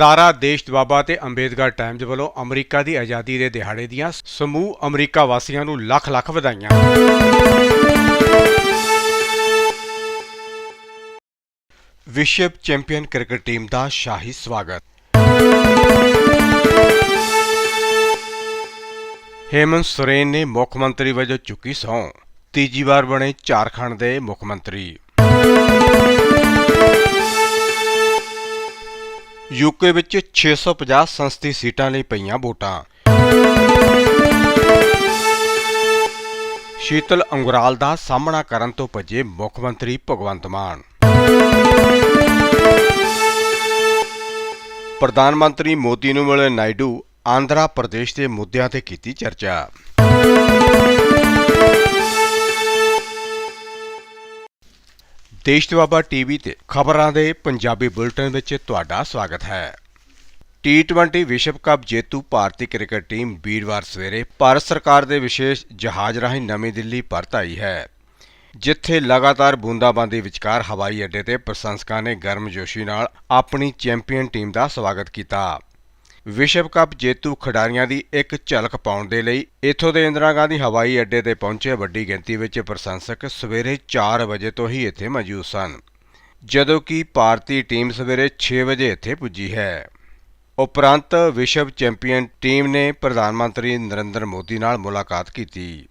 ਅਦਾਰਾ ਦੇਸ਼ ਦਵਾਬਾ ਤੇ ਅੰਬੇਦਕਰ ਟਾਈਮਜ਼ ਵੱਲੋਂ ਅਮਰੀਕਾ ਦੀ ਆਜ਼ਾਦੀ ਦੇ ਦਿਹਾੜੇ ਦੀਆਂ ਸਮੂਹ ਅਮਰੀਕਾ ਵਾਸੀਆਂ ਨੂੰ ਲੱਖ ਲੱਖ ਵਧਾਈਆਂ। ਵਿਸ਼ਵ ਚੈਂਪੀਅਨ ਕ੍ਰਿਕਟ ਟੀਮ ਦਾ ਸ਼ਾਹੀ ਸਵਾਗਤ। ਹੇਮੰਤ ਸੋਰੇਨ ਨੇ ਮੁੱਖ ਮੰਤਰੀ ਵਜੋਂ ਚੁੱਕੀ ਸਹੁੰ। ਤੀਜੀ ਵਾਰ ਬਣੇ ਝਾਰਖੰਡ ਦੇ ਮੁੱਖ ਮੰਤਰੀ। ਯੂਕੇ ਵਿੱਚ 650 ਸੰਸਦੀ ਸੀਟਾਂ ਲਈ ਪਈਆਂ ਵੋਟਾਂ। ਸ਼ੀਤਲ ਅੰਗੁਰਾਲ ਦਾ ਸਾਹਮਣਾ ਕਰਨ ਤੋਂ ਭੱਜੇ ਮੁੱਖ ਮੰਤਰੀ ਭਗਵੰਤ ਮਾਨ। ਪ੍ਰਧਾਨ ਮੰਤਰੀ ਮੋਦੀ ਨੂੰ ਮਿਲੇ ਨਾਇਡੂ ਆਂਧਰਾ ਪ੍ਰਦੇਸ਼ ਦੇ ਮੁੱਦਿਆਂ ਤੇ ਕੀਤੀ ਚਰਚਾ। ਦੇਸ਼ ਦੁਆਬਾ ਟੀਵੀ ਤੇ ਖਬਰਾਂ ਦੇ ਪੰਜਾਬੀ ਬੁਲੇਟਿਨ ਵਿੱਚ ਤੁਹਾਡਾ ਸਵਾਗਤ ਹੈ। ਟੀ20 ਵਿਸ਼ਵ ਕੱਪ ਜੇਤੂ ਭਾਰਤੀ ਕ੍ਰਿਕਟ ਟੀਮ ਵੀਰਵਾਰ ਸਵੇਰੇ ਭਾਰਤ ਸਰਕਾਰ ਦੇ ਵਿਸ਼ੇਸ਼ ਜਹਾਜ਼ ਰਾਹੀਂ ਨਵੀਂ ਦਿੱਲੀ ਪਰਤ ਆਈ ਹੈ। ਜਿੱਥੇ ਲਗਾਤਾਰ ਬੂੰਦਾਬਾਂਦੀ ਵਿਚਕਾਰ ਹਵਾਈ ਅੱਡੇ ਤੇ ਪ੍ਰਸ਼ੰਸਕਾਂ ਨੇ ਗਰਮਜੋਸ਼ੀ ਨਾਲ ਆਪਣੀ ਚੈਂਪੀਅਨ ਟੀਮ ਦਾ ਸਵਾਗਤ ਕੀਤਾ। ਵਿਸ਼ਵ ਕੱਪ ਜੇਤੂ ਖਿਡਾਰੀਆਂ ਦੀ ਇੱਕ ਝਲਕ ਪਾਉਣ ਦੇ ਲਈ ਇੱਥੋਂ ਦੇ ਇੰਦਰਾ ਗਾਂਧੀ ਹਵਾਈ ਅੱਡੇ ਤੇ ਪਹੁੰਚੇ ਵੱਡੀ ਗਿਣਤੀ ਵਿੱਚ ਪ੍ਰਸ਼ੰਸਕ ਸਵੇਰੇ 4 ਵਜੇ ਤੋਂ ਹੀ ਇੱਥੇ ਮੌਜੂਦ ਸਨ, ਜਦੋਂ ਕਿ ਭਾਰਤੀ ਟੀਮ ਸਵੇਰੇ 6 ਵਜੇ ਇੱਥੇ ਪੁੱਜੀ ਹੈ। ਉਪਰੰਤ ਵਿਸ਼ਵ ਚੈਂਪੀਅਨ ਟੀਮ ਨੇ ਪ੍ਰਧਾਨ ਮੰਤਰੀ ਨਰਿੰਦਰ ਮੋਦੀ ਨਾਲ ਮੁਲਾਕਾਤ ਕੀਤੀ।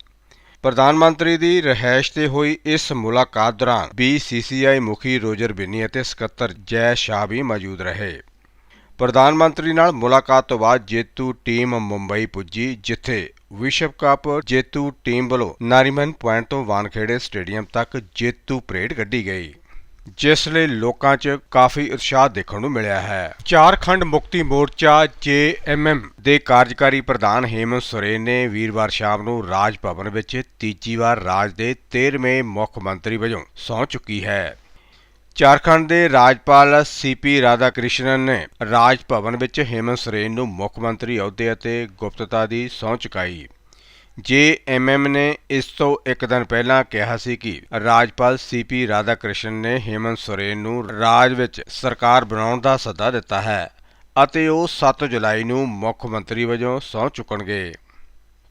ਪ੍ਰਧਾਨ ਮੰਤਰੀ ਦੀ ਰਹਿائش ਤੇ ਹੋਈ ਇਸ ਮੁਲਾਕਾਤ ਦੌਰਾਨ BCCI ਮੁਖੀ ਰੋਜਰ ਬਿੰਨੀ ਅਤੇ ਸਕੱਤਰ ਜੈ ਸ਼ਾਹ ਵੀ ਮੌਜੂਦ ਰਹੇ। ਪ੍ਰਧਾਨ ਮੰਤਰੀ ਨਾਲ ਮੁਲਾਕਾਤ ਤੋਂ ਬਾਅਦ ਜੇਤੂ ਟੀਮ ਮੁੰਬਈ ਪੁੱਜੀ, ਜਿੱਥੇ ਵਿਸ਼ਵ ਕੱਪ ਜੇਤੂ ਟੀਮ ਵੱਲੋਂ ਨਾਰੀਮਨ ਪੁਆਇੰਟ ਤੋਂ ਵਾਨਖੇੜੇ ਸਟੇਡੀਅਮ ਤੱਕ ਜੇਤੂ ਪਰੇਡ ਕੱਢੀ ਗਈ, ਜਿਸ ਲਈ ਲੋਕਾਂ 'ਚ ਕਾਫੀ ਉਤਸ਼ਾਹ ਦੇਖਣ ਨੂੰ ਮਿਲਿਆ ਹੈ। ਝਾਰਖੰਡ ਮੁਕਤੀ ਮੋਰਚਾ ਜੇਐਮਐਮ ਦੇ ਕਾਰਜਕਾਰੀ ਪ੍ਰਧਾਨ ਹੇਮੰਤ ਸੋਰੇਨ ਨੇ ਵੀਰਵਾਰ ਸ਼ਾਮ ਨੂੰ ਰਾਜ ਭਵਨ ਵਿੱਚ ਤੀਜੀ ਵਾਰ ਰਾਜ ਦੇ 13ਵੇਂ ਮੁੱਖ ਮੰਤਰੀ ਵਜੋਂ ਸਹੁੰ ਚੁੱਕੀ ਹੈ। ਝਾਰਖੰਡ ਦੇ ਰਾਜਪਾਲ ਸੀਪੀ ਰਾਧਾਕ੍ਰਿਸ਼ਨਨ ਨੇ ਰਾਜ ਭਵਨ ਵਿੱਚ ਹੇਮੰਤ ਸੋਰੇਨ ਨੂੰ ਮੁੱਖ ਮੰਤਰੀ ਅਹੁਦੇ ਅਤੇ ਗੁਪਤਤਾ ਦੀ ਸਹੁੰ ਚੁਕਾਈ। ਜੇਐਮਐਮ ਨੇ ਇਸ ਤੋਂ ਇੱਕ ਦਿਨ ਪਹਿਲਾਂ ਕਿਹਾ ਸੀ ਕਿ ਰਾਜਪਾਲ ਸੀਪੀ ਰਾਧਾਕ੍ਰਿਸ਼ਨ ਨੇ ਹੇਮੰਤ ਸੋਰੇਨ ਨੂੰ ਰਾਜ ਵਿੱਚ ਸਰਕਾਰ ਬਣਾਉਣ ਦਾ ਸੱਦਾ ਦਿੱਤਾ ਹੈ ਅਤੇ ਉਹ 7 ਜੁਲਾਈ ਨੂੰ ਮੁੱਖ ਮੰਤਰੀ ਵਜੋਂ ਸਹੁੰ ਚੁੱਕਣਗੇ।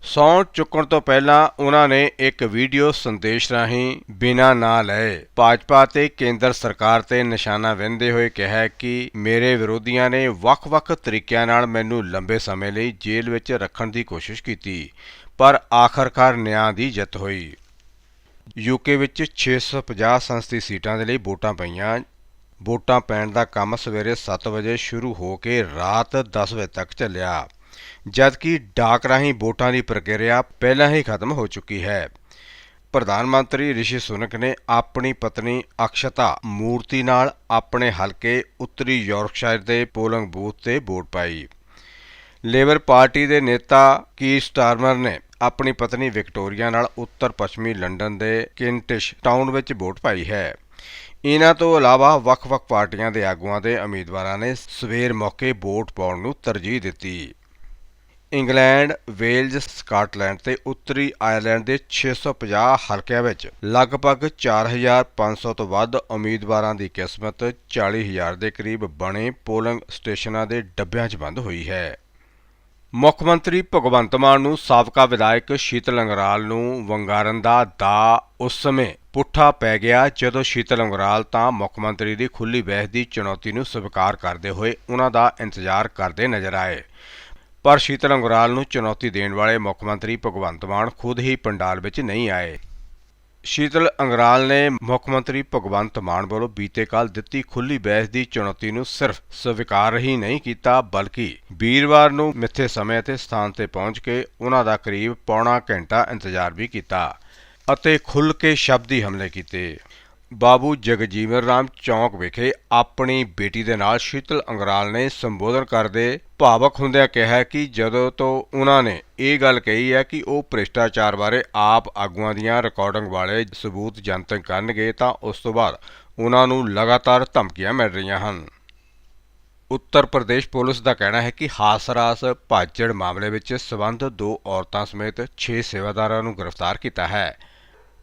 ਸਹੁੰ ਚੁੱਕਣ ਤੋਂ ਪਹਿਲਾਂ ਉਹਨਾਂ ਨੇ ਇੱਕ ਵੀਡੀਓ ਸੰਦੇਸ਼ ਰਾਹੀਂ ਬਿਨਾਂ ਨਾਂ ਲਏ ਭਾਜਪਾ ਤੇ ਕੇਂਦਰ ਸਰਕਾਰ ਤੇ ਨਿਸ਼ਾਨਾ ਵਹਿੰਦੇ ਹੋਏ ਕਿਹਾ ਕਿ ਮੇਰੇ ਵਿਰੋਧੀਆਂ ਨੇ ਵੱਖ-ਵੱਖ ਤਰੀਕਿਆਂ ਨਾਲ ਮੈਨੂੰ ਲੰਬੇ ਸਮੇਂ ਲਈ ਜੇਲ੍ਹ ਵਿੱਚ ਰੱਖਣ ਦੀ ਕੋਸ਼ਿਸ਼ ਕੀਤੀ, ਪਰ ਆਖਰਕਾਰ ਨਿਆਂ ਦੀ ਜਿੱਤ ਹੋਈ। ਯੂਕੇ ਵਿੱਚ 650 ਸੰਸਦੀ ਸੀਟਾਂ ਦੇ ਲਈ ਵੋਟਾਂ ਪਈਆਂ। ਵੋਟਾਂ ਪੈਣ ਦਾ ਕੰਮ ਸਵੇਰੇ 7 ਵਜੇ ਸ਼ੁਰੂ ਹੋ ਕੇ ਰਾਤ 10 ਵਜੇ ਤੱਕ ਚੱਲਿਆ। ਜਦਕਿ ਡਾਕ ਰਾਹੀਂ ਵੋਟਾਂ ਦੀ ਪ੍ਰਕਿਰਿਆ ਪਹਿਲਾਂ ਹੀ ਖਤਮ ਹੋ ਚੁੱਕੀ ਹੈ। ਪ੍ਰਧਾਨ ਮੰਤਰੀ ਰਿਸ਼ੀ ਸੁਨਕ ਨੇ ਆਪਣੀ ਪਤਨੀ ਅਕਸ਼ਤਾ ਮੂਰਤੀ ਨਾਲ ਆਪਣੇ ਹਲਕੇ ਉੱਤਰੀ ਯਾਰਕਸ਼ਾਇਰ ਦੇ ਪੋਲਿੰਗ ਬੂਥ ਤੇ ਵੋਟ ਪਾਈ। ਲੇਬਰ ਪਾਰਟੀ ਦੇ ਨੇਤਾ ਕੀ ਸਟਾਰਮਰ ਨੇ ਆਪਣੀ ਪਤਨੀ ਵਿਕਟੋਰੀਆ ਨਾਲ ਉੱਤਰ ਪੱਛਮੀ ਲੰਡਨ ਦੇ ਕਿੰਟਿਸ਼ ਟਾਊਨ ਵਿੱਚ ਵੋਟ ਪਾਈ ਹੈ। ਇਹਨਾਂ ਤੋਂ ਇਲਾਵਾ ਵੱਖ-ਵੱਖ ਪਾਰਟੀਆਂ ਦੇ ਆਗੂਆਂ ਦੇ ਉਮੀਦਵਾਰਾਂ ਨੇ ਸਵੇਰ ਮੌਕੇ ਵੋਟ ਪਾਉਣ ਨੂੰ ਤਰਜੀਹ ਦਿੱਤੀ। ਇੰਗਲੈਂਡ, ਵੇਲਜ਼, ਸਕਾਟਲੈਂਡ ਤੇ ਉੱਤਰੀ ਆਇਰਲੈਂਡ ਦੇ 650 ਹਲਕਿਆਂ ਵਿੱਚ ਲਗਭਗ 4500 ਤੋਂ ਵੱਧ ਉਮੀਦਵਾਰਾਂ ਦੀ ਕਿਸਮਤ 40000 ਦੇ ਕਰੀਬ ਬਣੇ ਪੋਲਿੰਗ ਸਟੇਸ਼ਨਾਂ ਦੇ ਡੱਬਿਆਂ 'ਚ ਬੰਦ ਹੋਈ ਹੈ। ਮੁੱਖ ਮੰਤਰੀ ਭਗਵੰਤ ਮਾਨ ਨੂੰ ਸਾਬਕਾ ਵਿਧਾਇਕ ਸ਼ੀਤਲ ਅੰਗਰਾਲ ਨੂੰ ਵੰਗਾਰਨ ਦਾ ਦਾ ਉਸ ਸਮੇਂ ਪੁੱਠਾ ਪੈ ਗਿਆ ਜਦੋਂ ਸ਼ੀਤਲ ਅੰਗਰਾਲ ਤਾਂ ਮੁੱਖ ਮੰਤਰੀ ਦੀ ਖੁੱਲੀ ਬਹਿਸ ਦੀ ਚੁਣੌਤੀ ਨੂੰ ਸਵੀਕਾਰ ਕਰਦੇ ਹੋਏ ਉਹਨਾਂ ਦਾ ਇੰਤਜ਼ਾਰ ਕਰਦੇ ਨਜ਼ਰ ਆਏ ਪਰ ਸ਼ੀਤਲ ਅੰਗਰਾਲ ਨੂੰ ਚੁਣੌਤੀ ਦੇਣ ਵਾਲੇ ਮੁੱਖ ਮੰਤਰੀ ਭਗਵੰਤ ਮਾਨ ਖੁਦ ਹੀ ਪੰਡਾਲ ਵਿੱਚ ਨਹੀਂ ਆਏ। ਸ਼ੀਤਲ ਅੰਗਰਾਲ ਨੇ ਮੁੱਖ ਮੰਤਰੀ ਭਗਵੰਤ ਮਾਨ ਵੱਲੋਂ ਬੀਤੇ ਕੱਲ ਦਿੱਤੀ ਖੁੱਲੀ ਬਹਿਸ ਦੀ ਚੁਣੌਤੀ ਨੂੰ ਸਿਰਫ ਸਵੀਕਾਰ ਹੀ ਨਹੀਂ ਕੀਤਾ, ਬਲਕਿ ਵੀਰਵਾਰ ਨੂੰ ਮਿੱਥੇ ਸਮੇਂ ਅਤੇ ਸਥਾਨ ਤੇ ਪਹੁੰਚ ਕੇ ਉਹਨਾਂ ਦਾ ਕਰੀਬ ਪੌਣਾ ਘੰਟਾ ਇੰਤਜ਼ਾਰ ਵੀ ਕੀਤਾ ਅਤੇ ਖੁੱਲ੍ਹ ਕੇ ਸ਼ਬਦੀ ਹਮਲੇ ਕੀਤੇ। ਬਾਬੂ ਜਗਜੀਵਨ ਰਾਮ ਚੌਂਕ ਵਿਖੇ ਆਪਣੀ ਬੇਟੀ ਦੇ ਨਾਲ ਸ਼ੀਤਲ ਅੰਗਰਾਲ ਨੇ ਸੰਬੋਧਨ ਕਰਦੇ ਭਾਵਕ ਹੁੰਦਿਆਂ ਕਿਹਾ ਕਿ ਜਦੋਂ ਤੋਂ ਉਹਨਾਂ ਨੇ ਇਹ ਗੱਲ ਕਹੀ ਹੈ ਕਿ ਉਹ ਭ੍ਰਿਸ਼ਟਾਚਾਰ ਬਾਰੇ ਆਪ ਆਗੂਆਂ ਦੀਆਂ ਰਿਕਾਰਡਿੰਗ ਵਾਲੇ ਸਬੂਤ ਜਨਤਕ ਕਰਨਗੇ ਤਾਂ ਉਸ ਤੋਂ ਬਾਅਦ ਉਹਨਾਂ ਨੂੰ ਲਗਾਤਾਰ ਧਮਕੀਆਂ ਮਿਲ ਰਹੀਆਂ ਹਨ। ਉੱਤਰ ਪ੍ਰਦੇਸ਼ ਪੁਲਿਸ ਦਾ ਕਹਿਣਾ ਹੈ ਕਿ ਹਾਸਰਾਸ ਭਾਜੜ ਮਾਮਲੇ ਵਿੱਚ ਸਬੰਧ ਦੋ ਔਰਤਾਂ ਸਮੇਤ 6 ਸੇਵਾਦਾਰਾਂ ਨੂੰ ਗ੍ਰਿਫਤਾਰ ਕੀਤਾ ਹੈ।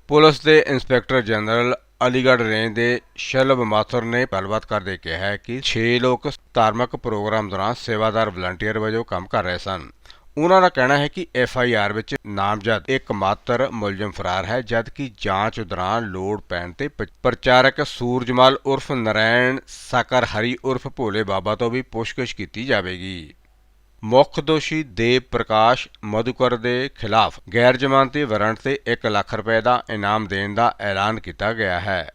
ਪੁਲਿਸ ਦੇ ਇੰਸਪੈਕਟਰ ਜਨਰਲ ਅਲੀਗੜ੍ਹ ਰੇਂਜ ਦੇ ਸ਼ਲਭ ਮਾਥੁਰ ਨੇ ਗੱਲਬਾਤ ਕਰਦੇ ਕਿਹਾ ਕਿ 6 ਲੋਕ ਧਾਰਮਿਕ ਪ੍ਰੋਗਰਾਮ ਦੌਰਾਨ ਸੇਵਾਦਾਰ ਵਲੰਟੀਅਰ ਵਜੋਂ ਕੰਮ ਕਰ ਰਹੇ ਸਨ। ਉਹਨਾਂ ਦਾ ਕਹਿਣਾ ਹੈ ਕਿ ਐਫ ਆਈ ਆਰ ਵਿੱਚ ਨਾਮਜ਼ਦ ਇੱਕ ਮਾਤਰ ਮੁਲਜ਼ਮ ਫਰਾਰ ਹੈ, ਜਦਕਿ ਜਾਂਚ ਦੌਰਾਨ ਲੋੜ ਪੈਣ ਤੇ ਪ- ਪ੍ਰਚਾਰਕ ਸੂਰਜਮਲ ਉਰਫ ਨਰੈਣ ਸਾਕਰ ਹਰੀ ਉਰਫ ਭੋਲੇ ਬਾਬਾ ਤੋਂ ਵੀ ਪੁੱਛਗਿੱਛ ਕੀਤੀ ਜਾਵੇਗੀ। ਮੁੱਖ ਦੋਸ਼ੀ ਦੇਵ ਪ੍ਰਕਾਸ਼ ਮਧੂਕਰ ਦੇ ਖਿਲਾਫ ਗੈਰ ਜ਼ਮਾਨਤੀ ਵਾਰੰਟ ਤੇ 1 ਲੱਖ ਰੁਪਏ ਦਾ ਇਨਾਮ ਦੇਣ ਦਾ ਐਲਾਨ ਕੀਤਾ ਗਿਆ ਹੈ।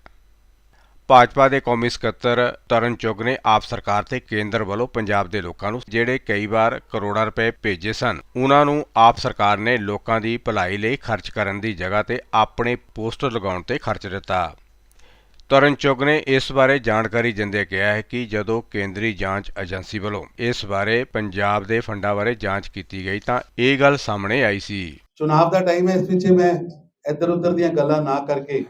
ਭਾਜਪਾ ਦੇ ਕੌਮੀ ਸਕੱਤਰ ਤਰਨ ਚੁੱਗ ਨੇ ਆਪ ਸਰਕਾਰ ਤੇ ਕੇਂਦਰ ਵੱਲੋਂ ਪੰਜਾਬ ਦੇ ਲੋਕਾਂ ਨੂੰ ਜਿਹੜੇ ਕਈ ਵਾਰ ਕਰੋੜਾਂ ਰੁਪਏ ਭੇਜੇ ਸਨ, ਉਹਨਾਂ ਨੂੰ ਆਪ ਸਰਕਾਰ ਨੇ ਲੋਕਾਂ ਦੀ ਭਲਾਈ ਲਈ ਖਰਚ ਕਰਨ ਦੀ ਜਗ੍ਹਾ ਤੇ ਆਪਣੇ ਪੋਸਟਰ ਲਗਾਉਣ ਤੇ ਖਰਚ ਦਿੱਤਾ। ਤਰਨ ਚੁੱਗ ਨੇ ਇਸ ਬਾਰੇ ਜਾਣਕਾਰੀ ਦਿੰਦੇ ਕਿਹਾ ਹੈ ਕਿ ਜਦੋਂ ਕੇਂਦਰੀ ਜਾਂਚ ਏਜੰਸੀ ਵੱਲੋਂ ਇਸ ਬਾਰੇ ਪੰਜਾਬ ਦੇ ਫੰਡਾਂ ਬਾਰੇ ਜਾਂਚ ਕੀਤੀ ਗਈ ਤਾਂ ਇਹ ਗੱਲ ਸਾਹਮਣੇ ਆਈ ਸੀ। ਚੁਣਾਵ ਦਾ ਟਾਈਮ ਹੈ, ਇਸ ਵਿੱਚ ਮੈਂ ਇੱਧਰ ਉੱਧਰ ਦੀਆਂ ਗੱਲਾਂ ਨਾ ਕਰਕੇ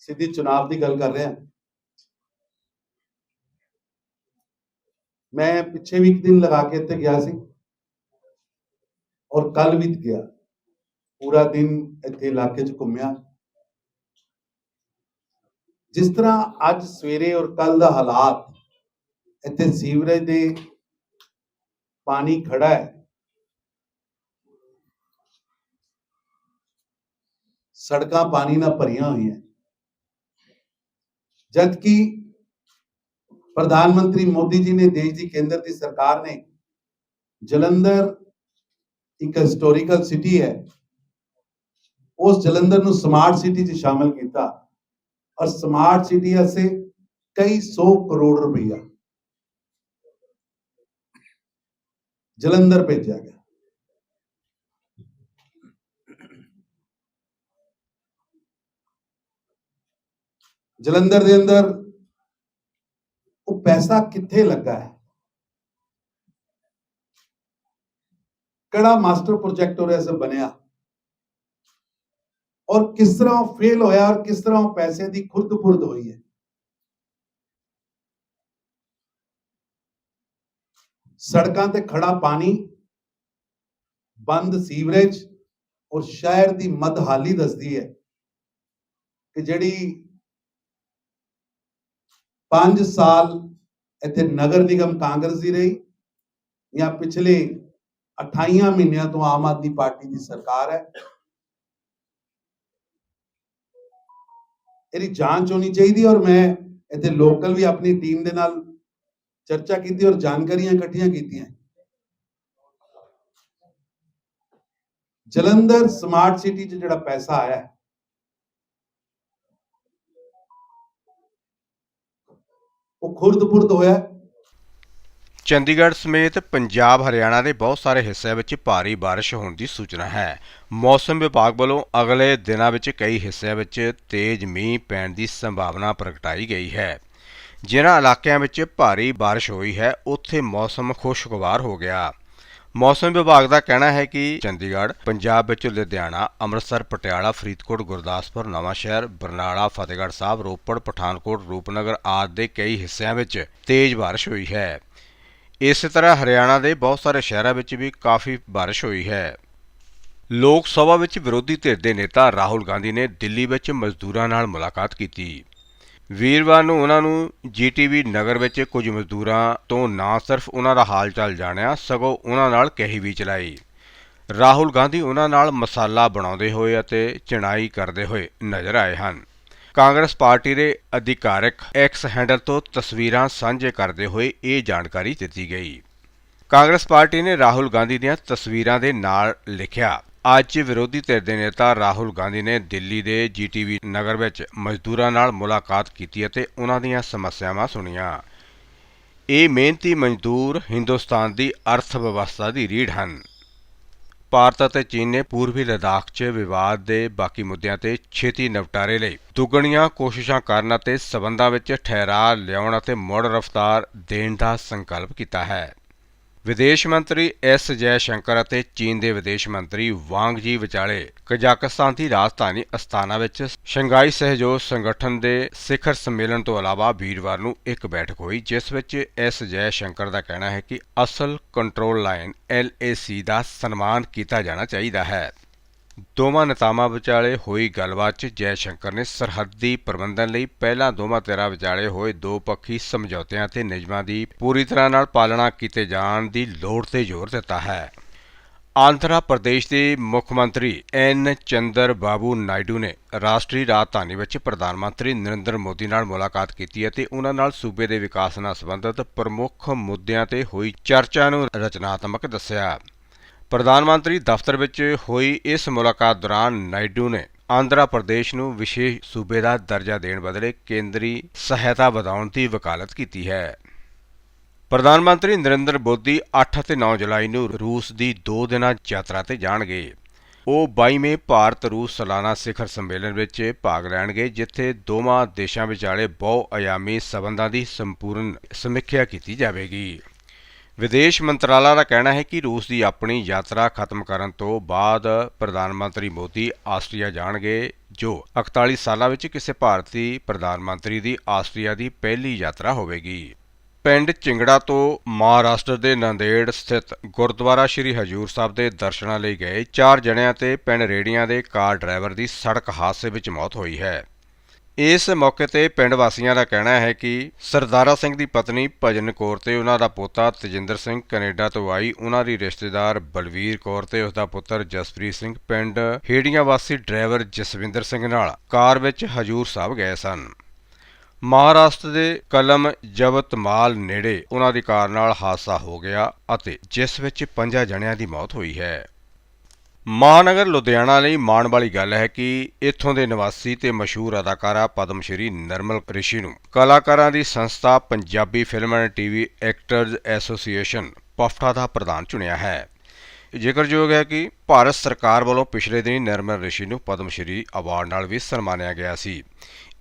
ਸਿੱਧੀ ਚੁਣਾਵ ਦੀ ਗੱਲ ਕਰ ਰਿਹਾ। ਮੈਂ ਪਿੱਛੇ ਵੀ ਇੱਕ ਦਿਨ ਲਗਾ ਕੇ ਇੱਥੇ ਗਿਆ ਸੀ ਔਰ ਕੱਲ ਵੀ ਗਿਆ। ਪੂਰਾ ਦਿਨ ਇੱਥੇ ਇਲਾਕੇ 'ਚ ਘੁੰਮਿਆ। ਜਿਸ ਤਰ੍ਹਾਂ ਅੱਜ ਸਵੇਰੇ ਔਰ ਕੱਲ ਦਾ ਹਾਲਾਤ, ਇੱਥੇ ਸੀਵਰੇਜ ਦੇ ਪਾਣੀ ਖੜਾ ਹੈ। ਸੜਕਾਂ ਪਾਣੀ ਨਾਲ ਭਰੀਆਂ ਹੋਈਆਂ ਜਦ ਕਿ ਪ੍ਰਧਾਨ ਮੰਤਰੀ ਮੋਦੀ ਜੀ ਨੇ ਦੇਸ਼ ਦੀ ਕੇਂਦਰ ਦੀ ਸਰਕਾਰ ਨੇ ਜਲੰਧਰ ਇੱਕ ਹਿਸਟੋਰੀਕਲ ਸਿਟੀ ਹੈ, ਉਸ ਜਲੰਧਰ ਨੂੰ ਸਮਾਰਟ ਸਿਟੀ 'ਚ ਸ਼ਾਮਲ ਕੀਤਾ। ਔਰ ਸਮਾਰਟ ਸਿਟੀ ਅਸੇ ਕਈ 100 ਕਰੋੜ ਰੁਪਈਆ ਜਲੰਧਰ ਭੇਜਿਆ ਗਿਆ ਜਲੰਧਰ ਦੇ ਅੰਦਰ ਉਹ ਪੈਸਾ ਕਿੱਥੇ ਲੱਗਾ ਹੈ ਕਿਹੜਾ ਮਾਸਟਰ ਪ੍ਰੋਜੈਕਟ ਉਹ ਐਸਾ ਬਣਿਆ ਔਰ ਕਿਸ ਤਰ੍ਹਾਂ ਫੇਲ ਹੋਇਆ ਔਰ ਕਿਸ ਤਰ੍ਹਾਂ ਪੈਸੇ ਦੀ ਖੁਰਦ-ਪੁਰਦ ਹੋਈ ਹੈ। ਸੜਕਾਂ ਤੇ ਖੜਾ ਪਾਣੀ, ਬੰਦ ਸੀਵਰੇਜ ਔਰ ਸ਼ਹਿਰ ਦੀ ਮਦਹਾਲੀ ਦੱਸਦੀ ਹੈ ਕਿ ਜਿਹੜੀ 5 ਸਾਲ ਇੱਥੇ ਨਗਰ ਨਿਗਮ ਕਾਂਗਰਸ ਦੀ ਰਹੀ ਜਾਂ ਪਿਛਲੇ 28 ਮਹੀਨਿਆਂ ਤੋਂ ਆਮ ਆਦਮੀ ਪਾਰਟੀ ਦੀ ਸਰਕਾਰ ਹੈ। ਇਹਦੀ ਜਾਂਚ ਹੋਣੀ ਚਾਹੀਦੀ ਔਰ ਮੈਂ ਇੱਥੇ ਲੋਕਲ ਵੀ ਆਪਣੀ ਟੀਮ ਦੇ ਨਾਲ ਚਰਚਾ ਕੀਤੀ ਔਰ ਜਾਣਕਾਰੀਆਂ ਇਕੱਠੀਆਂ ਕੀਤੀਆਂ। ਜਲੰਧਰ ਸਮਾਰਟ ਸਿਟੀ 'ਚ ਜਿਹੜਾ ਪੈਸਾ ਆਇਆ ਹੈ, ਉਹ ਖੁਰਦ-ਪੁਰਦ ਹੋਇਆ ਚੰਡੀਗੜ੍ਹ ਸਮੇਤ ਪੰਜਾਬ, ਹਰਿਆਣਾ ਦੇ ਬਹੁਤ ਸਾਰੇ ਹਿੱਸਿਆਂ ਵਿੱਚ ਭਾਰੀ ਬਾਰਿਸ਼ ਹੋਣ ਦੀ ਸੂਚਨਾ ਹੈ। ਮੌਸਮ ਵਿਭਾਗ ਵੱਲੋਂ ਅਗਲੇ ਦਿਨਾਂ ਵਿੱਚ ਕਈ ਹਿੱਸਿਆਂ ਵਿੱਚ ਤੇਜ਼ ਮੀਂਹ ਪੈਣ ਦੀ ਸੰਭਾਵਨਾ ਪ੍ਰਗਟਾਈ ਗਈ ਹੈ। ਜਿਨ੍ਹਾਂ ਇਲਾਕਿਆਂ ਵਿੱਚ ਭਾਰੀ ਬਾਰਿਸ਼ ਹੋਈ ਹੈ, ਉੱਥੇ ਮੌਸਮ ਖੁਸ਼ਗਵਾਰ ਹੋ ਗਿਆ। ਮੌਸਮ ਵਿਭਾਗ ਦਾ ਕਹਿਣਾ ਹੈ ਕਿ ਚੰਡੀਗੜ੍ਹ, ਪੰਜਾਬ ਵਿੱਚ ਲੁਧਿਆਣਾ, ਅੰਮ੍ਰਿਤਸਰ, ਪਟਿਆਲਾ, ਫਰੀਦਕੋਟ, ਗੁਰਦਾਸਪੁਰ, ਨਵਾਂਸ਼ਹਿਰ, ਬਰਨਾਲਾ, ਫਤਿਹਗੜ੍ਹ ਸਾਹਿਬ, ਰੋਪੜ, ਪਠਾਨਕੋਟ, ਰੂਪਨਗਰ ਆਦਿ ਦੇ ਕਈ ਹਿੱਸਿਆਂ ਵਿੱਚ ਤੇਜ਼ ਬਾਰਿਸ਼ ਹੋਈ ਹੈ। ਇਸੇ ਤਰ੍ਹਾਂ ਹਰਿਆਣਾ ਦੇ ਬਹੁਤ ਸਾਰੇ ਸ਼ਹਿਰਾਂ ਵਿੱਚ ਵੀ ਕਾਫੀ ਬਾਰਿਸ਼ ਹੋਈ ਹੈ। ਲੋਕ ਸਭਾ ਵਿੱਚ ਵਿਰੋਧੀ ਧਿਰ ਦੇ ਨੇਤਾ ਰਾਹੁਲ ਗਾਂਧੀ ਨੇ ਦਿੱਲੀ ਵਿੱਚ ਮਜ਼ਦੂਰਾਂ ਨਾਲ ਮੁਲਾਕਾਤ ਕੀਤੀ। ਵੀਰਵਾਰ ਨੂੰ ਉਹਨਾਂ ਨੂੰ ਜੀਟੀਵੀ ਨਗਰ ਵਿੱਚ ਕੁਝ ਮਜ਼ਦੂਰਾਂ ਤੋਂ ਨਾ ਸਿਰਫ ਉਹਨਾਂ ਦਾ ਹਾਲ ਚਾਲ ਜਾਣਿਆ, ਸਗੋਂ ਉਹਨਾਂ ਨਾਲ ਕਹੀ ਵੀ ਚਲਾਈ। ਰਾਹੁਲ ਗਾਂਧੀ ਉਹਨਾਂ ਨਾਲ ਮਸਾਲਾ ਬਣਾਉਂਦੇ ਹੋਏ ਅਤੇ ਚਿਣਾਈ ਕਰਦੇ ਹੋਏ ਨਜ਼ਰ ਆਏ ਹਨ। ਕਾਂਗਰਸ ਪਾਰਟੀ ਦੇ ਅਧਿਕਾਰਕ ਐਕਸ ਹੈਂਡਲ ਤੋਂ ਤਸਵੀਰਾਂ ਸਾਂਝੇ ਕਰਦੇ ਹੋਏ ਇਹ ਜਾਣਕਾਰੀ ਦਿੱਤੀ ਗਈ। ਕਾਂਗਰਸ ਪਾਰਟੀ ਨੇ ਰਾਹੁਲ ਗਾਂਧੀ ਦੀਆਂ ਤਸਵੀਰਾਂ ਦੇ ਨਾਲ ਲਿਖਿਆ, ਅੱਜ ਵਿਰੋਧੀ ਧਿਰ ਦੇ ਨੇਤਾ ਰਾਹੁਲ ਗਾਂਧੀ ਨੇ ਦਿੱਲੀ ਦੇ ਜੀਟੀਵੀ ਨਗਰ ਵਿੱਚ ਮਜ਼ਦੂਰਾਂ ਨਾਲ ਮੁਲਾਕਾਤ ਕੀਤੀ ਅਤੇ ਉਹਨਾਂ ਦੀਆਂ ਸਮੱਸਿਆਵਾਂ ਸੁਣੀਆਂ। ਇਹ ਮਿਹਨਤੀ ਮਜ਼ਦੂਰ ਹਿੰਦੁਸਤਾਨ ਦੀ ਅਰਥ ਵਿਵਸਥਾ ਦੀ ਰੀੜ੍ਹ ਹਨ। ਭਾਰਤ ਅਤੇ ਚੀਨ ਨੇ ਪੂਰਬੀ ਲਦਾਖ 'ਚ ਵਿਵਾਦ ਦੇ ਬਾਕੀ ਮੁੱਦਿਆਂ ਤੇ ਛੇਤੀ ਨਿਪਟਾਰੇ ਲਈ ਦੁੱਗਣੀਆਂ ਕੋਸ਼ਿਸ਼ਾਂ ਕਰਨ ਅਤੇ ਸਬੰਧਾਂ ਵਿੱਚ ਠਹਿਰਾਅ ਲਿਆਉਣ ਅਤੇ ਮੁੜ ਰਫ਼ਤਾਰ ਦੇਣ ਦਾ ਸੰਕਲਪ ਕੀਤਾ ਹੈ। ਵਿਦੇਸ਼ ਮੰਤਰੀ ਐਸ ਜੈ ਸ਼ੰਕਰ ਅਤੇ ਚੀਨ ਦੇ ਵਿਦੇਸ਼ ਮੰਤਰੀ ਵਾਂਗ ਜੀ ਵਿਚਾਲੇ ਕਜ਼ਾਕਿਸਤਾਨ ਦੀ ਰਾਜਧਾਨੀ ਅਸਤਾਨਾ ਵਿੱਚ ਸ਼ੰਘਾਈ ਸਹਿਯੋਗ ਸੰਗਠਨ ਦੇ ਸਿਖਰ ਸੰਮੇਲਨ ਤੋਂ ਇਲਾਵਾ ਵੀਰਵਾਰ ਨੂੰ ਇੱਕ ਬੈਠਕ ਹੋਈ, ਜਿਸ ਵਿੱਚ ਐਸ ਜੈ ਸ਼ੰਕਰ ਦਾ ਕਹਿਣਾ ਹੈ ਕਿ ਅਸਲ ਕੰਟਰੋਲ ਲਾਈਨ LAC ਦਾ ਸਨਮਾਨ ਕੀਤਾ ਜਾਣਾ ਚਾਹੀਦਾ ਹੈ। ਦੋਵਾਂ ਨੇਤਾਵਾਂ ਵਿਚਾਲੇ ਹੋਈ ਗੱਲਬਾਤ 'ਚ ਜੈ ਸ਼ੰਕਰ ਨੇ ਸਰਹੱਦੀ ਪ੍ਰਬੰਧਨ ਲਈ ਪਹਿਲਾਂ ਦੋਵਾਂ ਧਿਰਾਂ ਵਿਚਾਲੇ ਹੋਏ ਦੋ ਪੱਖੀ ਸਮਝੌਤਿਆਂ ਤੇ ਨਿਯਮਾਂ ਦੀ ਪੂਰੀ ਤਰ੍ਹਾਂ ਨਾਲ ਪਾਲਣਾ ਕੀਤੇ ਜਾਣ ਦੀ ਲੋੜ ਤੇ ਜ਼ੋਰ ਦਿੱਤਾ ਹੈ। ਆਂਧਰਾ ਪ੍ਰਦੇਸ਼ ਦੇ ਮੁੱਖ ਮੰਤਰੀ ਐਨ ਚੰਦਰ ਬਾਬੂ ਨਾਇਡੂ ਨੇ ਰਾਸ਼ਟਰੀ ਰਾਜਧਾਨੀ ਵਿੱਚ ਪ੍ਰਧਾਨ ਮੰਤਰੀ ਨਰਿੰਦਰ ਮੋਦੀ ਨਾਲ ਮੁਲਾਕਾਤ ਕੀਤੀ ਅਤੇ ਉਹਨਾਂ ਨਾਲ ਸੂਬੇ ਦੇ ਵਿਕਾਸ ਨਾਲ ਸੰਬੰਧਿਤ ਪ੍ਰਮੁੱਖ ਮੁੱਦਿਆਂ ਤੇ ਹੋਈ ਚਰਚਾ ਨੂੰ ਰਚਨਾਤਮਕ ਦੱਸਿਆ। ਪ੍ਰਧਾਨ ਮੰਤਰੀ ਦਫ਼ਤਰ ਵਿੱਚ ਹੋਈ ਇਸ ਮੁਲਾਕਾਤ ਦੌਰਾਨ ਨਾਇਡੂ ਨੇ ਆਂਧਰਾ ਪ੍ਰਦੇਸ਼ ਨੂੰ ਵਿਸ਼ੇਸ਼ ਸੂਬੇ ਦਾ ਦਰਜਾ ਦੇਣ ਬਦਲੇ ਕੇਂਦਰੀ ਸਹਾਇਤਾ ਵਧਾਉਣ ਦੀ ਵਕਾਲਤ ਕੀਤੀ ਹੈ। ਪ੍ਰਧਾਨ ਮੰਤਰੀ ਨਰਿੰਦਰ ਮੋਦੀ 8 ਅਤੇ 9 ਜੁਲਾਈ ਨੂੰ ਰੂਸ ਦੀ 2 ਦਿਨਾਂ ਯਾਤਰਾ ਤੇ ਜਾਣਗੇ। ਉਹ 22ਵੇਂ ਭਾਰਤ ਰੂਸ ਸਾਲਾਨਾ ਸਿਖਰ ਸੰਮੇਲਨ ਵਿੱਚ ਭਾਗ ਲੈਣਗੇ, ਜਿੱਥੇ ਦੋਵਾਂ ਦੇਸ਼ਾਂ ਵਿਚਾਲੇ ਬਹੁ ਆਯਾਮੀ ਸਬੰਧਾਂ ਦੀ ਸੰਪੂਰਨ ਸਮੀਖਿਆ ਕੀਤੀ ਜਾਵੇਗੀ। ਵਿਦੇਸ਼ ਮੰਤਰਾਲਾ ਦਾ ਕਹਿਣਾ ਹੈ ਕਿ ਰੂਸ ਦੀ ਆਪਣੀ ਯਾਤਰਾ ਖਤਮ ਕਰਨ ਤੋਂ ਬਾਅਦ ਪ੍ਰਧਾਨ ਮੰਤਰੀ ਮੋਦੀ ਆਸਟਰੀਆ ਜਾਣਗੇ, ਜੋ 41 ਸਾਲਾਂ ਵਿੱਚ ਕਿਸੇ ਭਾਰਤੀ ਪ੍ਰਧਾਨ ਮੰਤਰੀ ਦੀ ਆਸਟਰੀਆ ਦੀ ਪਹਿਲੀ ਯਾਤਰਾ ਹੋਵੇਗੀ। ਪਿੰਡ ਚਿੰਗੜਾ ਤੋਂ ਮਹਾਰਾਸ਼ਟਰ ਦੇ ਨੰਦੇੜ ਸਥਿਤ ਗੁਰਦੁਆਰਾ ਸ੍ਰੀ ਹਜੂਰ ਸਾਹਿਬ ਦੇ ਦਰਸ਼ਨਾਂ ਲਈ ਗਏ ਚਾਰ ਜਣਿਆਂ ਤੇ ਪਿੰਡ ਰੇੜੀਆਂ ਦੇ ਕਾਰ ਡਰਾਈਵਰ ਦੀ ਸੜਕ ਹਾਦਸੇ ਵਿੱਚ ਮੌਤ ਹੋਈ ਹੈ। ਇਸ ਮੌਕੇ ਤੇ ਪਿੰਡ ਵਾਸੀਆਂ ਦਾ ਕਹਿਣਾ ਹੈ ਕਿ ਸਰਦਾਰਾ ਸਿੰਘ ਦੀ ਪਤਨੀ ਭਜਨ ਕੌਰ ਤੇ ਉਹਨਾਂ ਦਾ ਪੋਤਾ ਤਜਿੰਦਰ ਸਿੰਘ ਕੈਨੇਡਾ ਤੋਂ ਆਈ ਉਹਨਾਂ ਦੀ ਰਿਸ਼ਤੇਦਾਰ ਬਲਵੀਰ ਕੌਰ ਤੇ ਉਸ ਦਾ ਪੁੱਤਰ ਜਸਪ੍ਰੀਤ ਸਿੰਘ, ਪਿੰਡ ਹੇੜੀਆਂ ਵਾਸੀ ਡਰਾਈਵਰ ਜਸਵਿੰਦਰ ਸਿੰਘ ਨਾਲ ਕਾਰ ਵਿੱਚ ਹਜੂਰ ਸਾਹਿਬ ਗਏ ਸਨ। ਮਹਾਰਾਸ਼ਟਰ ਦੇ ਕਲਮ ਜਵਤਮਾਲ ਨੇੜੇ ਉਹਨਾਂ ਦੀ ਕਾਰ ਨਾਲ ਹਾਦਸਾ ਹੋ ਗਿਆ ਅਤੇ ਜਿਸ ਵਿੱਚ ਪੰਜਾਂ ਜਣਿਆਂ ਦੀ ਮੌਤ ਹੋਈ ਹੈ। ਮਹਾਨਗਰ ਲੁਧਿਆਣਾ ਲਈ ਮਾਣ ਵਾਲੀ ਗੱਲ ਹੈ ਕਿ ਇੱਥੋਂ ਦੇ ਨਿਵਾਸੀ ਤੇ ਮਸ਼ਹੂਰ ਅਦਾਕਾਰਾ ਪਦਮ ਸ਼੍ਰੀ ਨਰਮਲ ਰਿਸ਼ੀ ਨੂੰ ਕਲਾਕਾਰਾਂ ਦੀ ਸੰਸਥਾ Punjabi film and TV actors association PFTA ਦਾ ਪ੍ਰਧਾਨ ਚੁਣਿਆ ਹੈ। ਜ਼ਿਕਰਯੋਗ ਹੈ ਕਿ ਭਾਰਤ ਸਰਕਾਰ ਵੱਲੋਂ ਪਿਛਲੇ ਦਿਨੀ ਨਿਰਮਲ ਰਿਸ਼ੀ ਨੂੰ ਪਦਮ ਸ਼੍ਰੀ ਅਵਾਰਡ ਨਾਲ ਵੀ ਸਨਮਾਨਿਆ ਗਿਆ ਸੀ।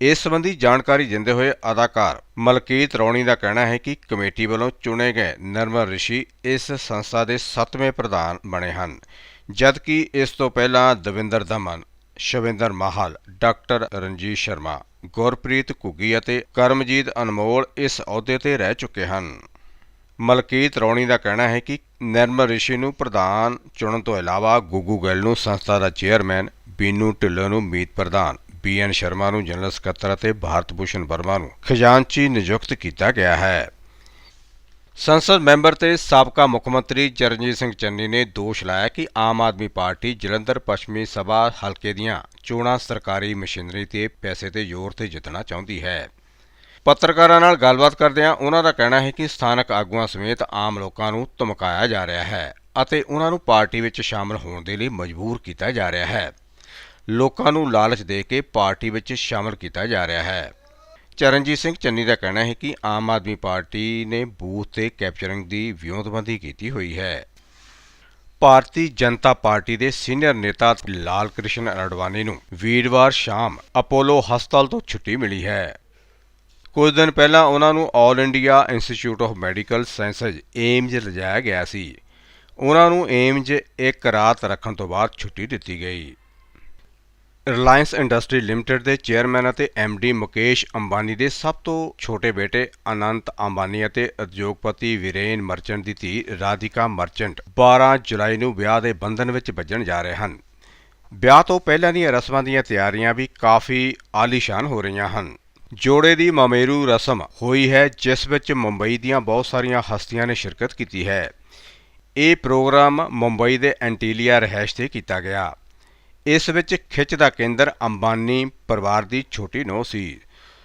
ਇਸ ਸੰਬੰਧੀ ਜਾਣਕਾਰੀ ਦਿੰਦੇ ਹੋਏ ਅਦਾਕਾਰ ਮਲਕੀਤ ਰੌਣੀ ਦਾ ਕਹਿਣਾ ਹੈ ਕਿ ਕਮੇਟੀ ਵੱਲੋਂ ਚੁਣੇ ਗਏ ਨਿਰਮਲ ਰਿਸ਼ੀ ਇਸ ਸੰਸਥਾ ਦੇ 7ਵੇਂ ਪ੍ਰਧਾਨ ਬਣੇ ਹਨ। ਜਦਕਿ ਇਸ ਤੋਂ ਪਹਿਲਾਂ ਦਵਿੰਦਰ ਦਮਨ ਸ਼ਵਿੰਦਰ ਮਾਹਲ, ਡਾਕਟਰ ਰਣਜੀਤ ਸ਼ਰਮਾ, ਗੁਰਪ੍ਰੀਤ ਘੁੱਗੀ ਅਤੇ ਕਰਮਜੀਤ ਅਨਮੋਲ ਇਸ ਅਹੁਦੇ ਤੇ ਰਹਿ ਚੁੱਕੇ ਹਨ। ਮਲਕੀਤ ਰੌਣੀ ਦਾ ਕਹਿਣਾ ਹੈ ਕਿ ਨਿਰਮਲ ਰਿਸ਼ੀ ਨੂੰ ਪ੍ਰਧਾਨ ਚੁਣਨ ਤੋਂ ਇਲਾਵਾ ਗੁੱਗੂ ਗਿੱਲ ਨੂੰ ਸੰਸਥਾ ਦਾ ਚੇਅਰਮੈਨ, ਬੀਨੂ ਢਿੱਲੋਂ ਨੂੰ ਮੀਤ ਪ੍ਰਧਾਨ ਬੀਐਨ ਸ਼ਰਮਾ ਨੂੰ ਜਨਰਲ ਸਕੱਤਰ ਅਤੇ ਭਾਰਤ ਭੂਸ਼ਣ ਵਰਮਾ ਨੂੰ ਖਜ਼ਾਨਚੀ ਨਿਯੁਕਤ ਕੀਤਾ ਗਿਆ ਹੈ। ਸੰਸਦ ਮੈਂਬਰ ਤੇ ਸਾਬਕਾ ਮੁੱਖ ਮੰਤਰੀ ਚਰਨਜੀਤ ਸਿੰਘ ਚੰਨੀ ਨੇ ਦੋਸ਼ ਲਾਇਆ ਕਿ ਆਮ ਆਦਮੀ ਪਾਰਟੀ ਜਲੰਧਰ ਪੱਛਮੀ ਸਭਾ ਹਲਕੇ ਦੀਆਂ ਚੋਣਾਂ ਸਰਕਾਰੀ ਮਸ਼ੀਨਰੀ ਤੇ ਪੈਸੇ ਤੇ ਜ਼ੋਰ ਤੇ ਜਿੱਤਣਾ ਚਾਹੁੰਦੀ ਹੈ। ਪੱਤਰਕਾਰਾਂ ਨਾਲ ਗੱਲਬਾਤ ਕਰਦਿਆਂ ਉਹਨਾਂ ਦਾ ਕਹਿਣਾ ਹੈ ਕਿ ਸਥਾਨਕ ਆਗੂਆਂ ਸਮੇਤ ਆਮ ਲੋਕਾਂ ਨੂੰ ਧਮਕਾਇਆ ਜਾ ਰਿਹਾ ਹੈ ਅਤੇ ਉਹਨਾਂ ਨੂੰ ਪਾਰਟੀ ਵਿੱਚ ਸ਼ਾਮਲ ਹੋਣ ਦੇ ਲਈ ਮਜਬੂਰ ਕੀਤਾ ਜਾ ਰਿਹਾ ਹੈ। ਲੋਕਾਂ ਨੂੰ ਲਾਲਚ ਦੇ ਕੇ ਪਾਰਟੀ ਵਿੱਚ ਸ਼ਾਮਲ ਕੀਤਾ ਜਾ ਰਿਹਾ ਹੈ। ਚਰਨਜੀਤ ਸਿੰਘ ਚੰਨੀ ਦਾ ਕਹਿਣਾ ਹੈ ਕਿ ਆਮ ਆਦਮੀ ਪਾਰਟੀ ਨੇ ਬੂਥ ਤੇ ਕੈਪਚਰਿੰਗ ਦੀ ਵਿਉਂਤਬੰਦੀ ਕੀਤੀ ਹੋਈ ਹੈ। ਭਾਰਤੀ ਜਨਤਾ ਪਾਰਟੀ ਦੇ ਸੀਨੀਅਰ ਨੇਤਾ ਲਾਲ ਕ੍ਰਿਸ਼ਨ ਅਡਵਾਨੀ ਨੂੰ ਵੀਰਵਾਰ ਸ਼ਾਮ ਅਪੋਲੋ ਹਸਪਤਾਲ ਤੋਂ ਛੁੱਟੀ ਮਿਲੀ ਹੈ। ਕੁਝ ਦਿਨ ਪਹਿਲਾਂ ਉਹਨਾਂ ਨੂੰ All India Institute of Medical Sciences AIIMS ਲਿਜਾਇਆ ਗਿਆ ਸੀ। ਉਹਨਾਂ ਨੂੰ ਏਮਜ਼ ਇੱਕ ਰਾਤ ਰੱਖਣ ਤੋਂ ਬਾਅਦ ਛੁੱਟੀ ਦਿੱਤੀ ਗਈ। ਰਿਲਾਇੰਸ ਇੰਡਸਟਰੀ ਲਿਮਟਿਡ ਦੇ ਚੇਅਰਮੈਨ ਅਤੇ ਐਮਡੀ ਮੁਕੇਸ਼ ਅੰਬਾਨੀ ਦੇ ਸਭ ਤੋਂ ਛੋਟੇ ਬੇਟੇ ਅਨੰਤ ਅੰਬਾਨੀ ਅਤੇ ਉਦਯੋਗਪਤੀ ਵਿਰੇਨ ਮਰਚੈਂਟ ਦੀ ਧੀ ਰਾਧਿਕਾ ਮਰਚੈਂਟ 12 ਜੁਲਾਈ ਨੂੰ ਵਿਆਹ ਦੇ ਬੰਧਨ ਵਿੱਚ ਵੱਜਣ ਜਾ ਰਹੇ ਹਨ। ਵਿਆਹ ਤੋਂ ਪਹਿਲਾਂ ਦੀਆਂ ਰਸਮਾਂ ਦੀਆਂ ਤਿਆਰੀਆਂ ਵੀ ਕਾਫੀ ਆਲੀਸ਼ਾਨ ਹੋ ਰਹੀਆਂ ਹਨ। ਜੋੜੇ ਦੀ ਮਮੇਰੂ ਰਸਮ ਹੋਈ ਹੈ, ਜਿਸ ਵਿੱਚ ਮੁੰਬਈ ਦੀਆਂ ਬਹੁਤ ਸਾਰੀਆਂ ਹਸਤੀਆਂ ਨੇ ਸ਼ਿਰਕਤ ਕੀਤੀ ਹੈ। ਇਹ ਪ੍ਰੋਗਰਾਮ ਮੁੰਬਈ ਦੇ ਐਂਟੀਲੀਆ ਰਹਿਸ਼ ਤੇ ਕੀਤਾ ਗਿਆ। ਇਸ ਵਿੱਚ ਖਿੱਚ ਦਾ ਕੇਂਦਰ ਅੰਬਾਨੀ ਪਰਿਵਾਰ ਦੀ ਛੋਟੀ ਨੂੰਹ ਸੀ।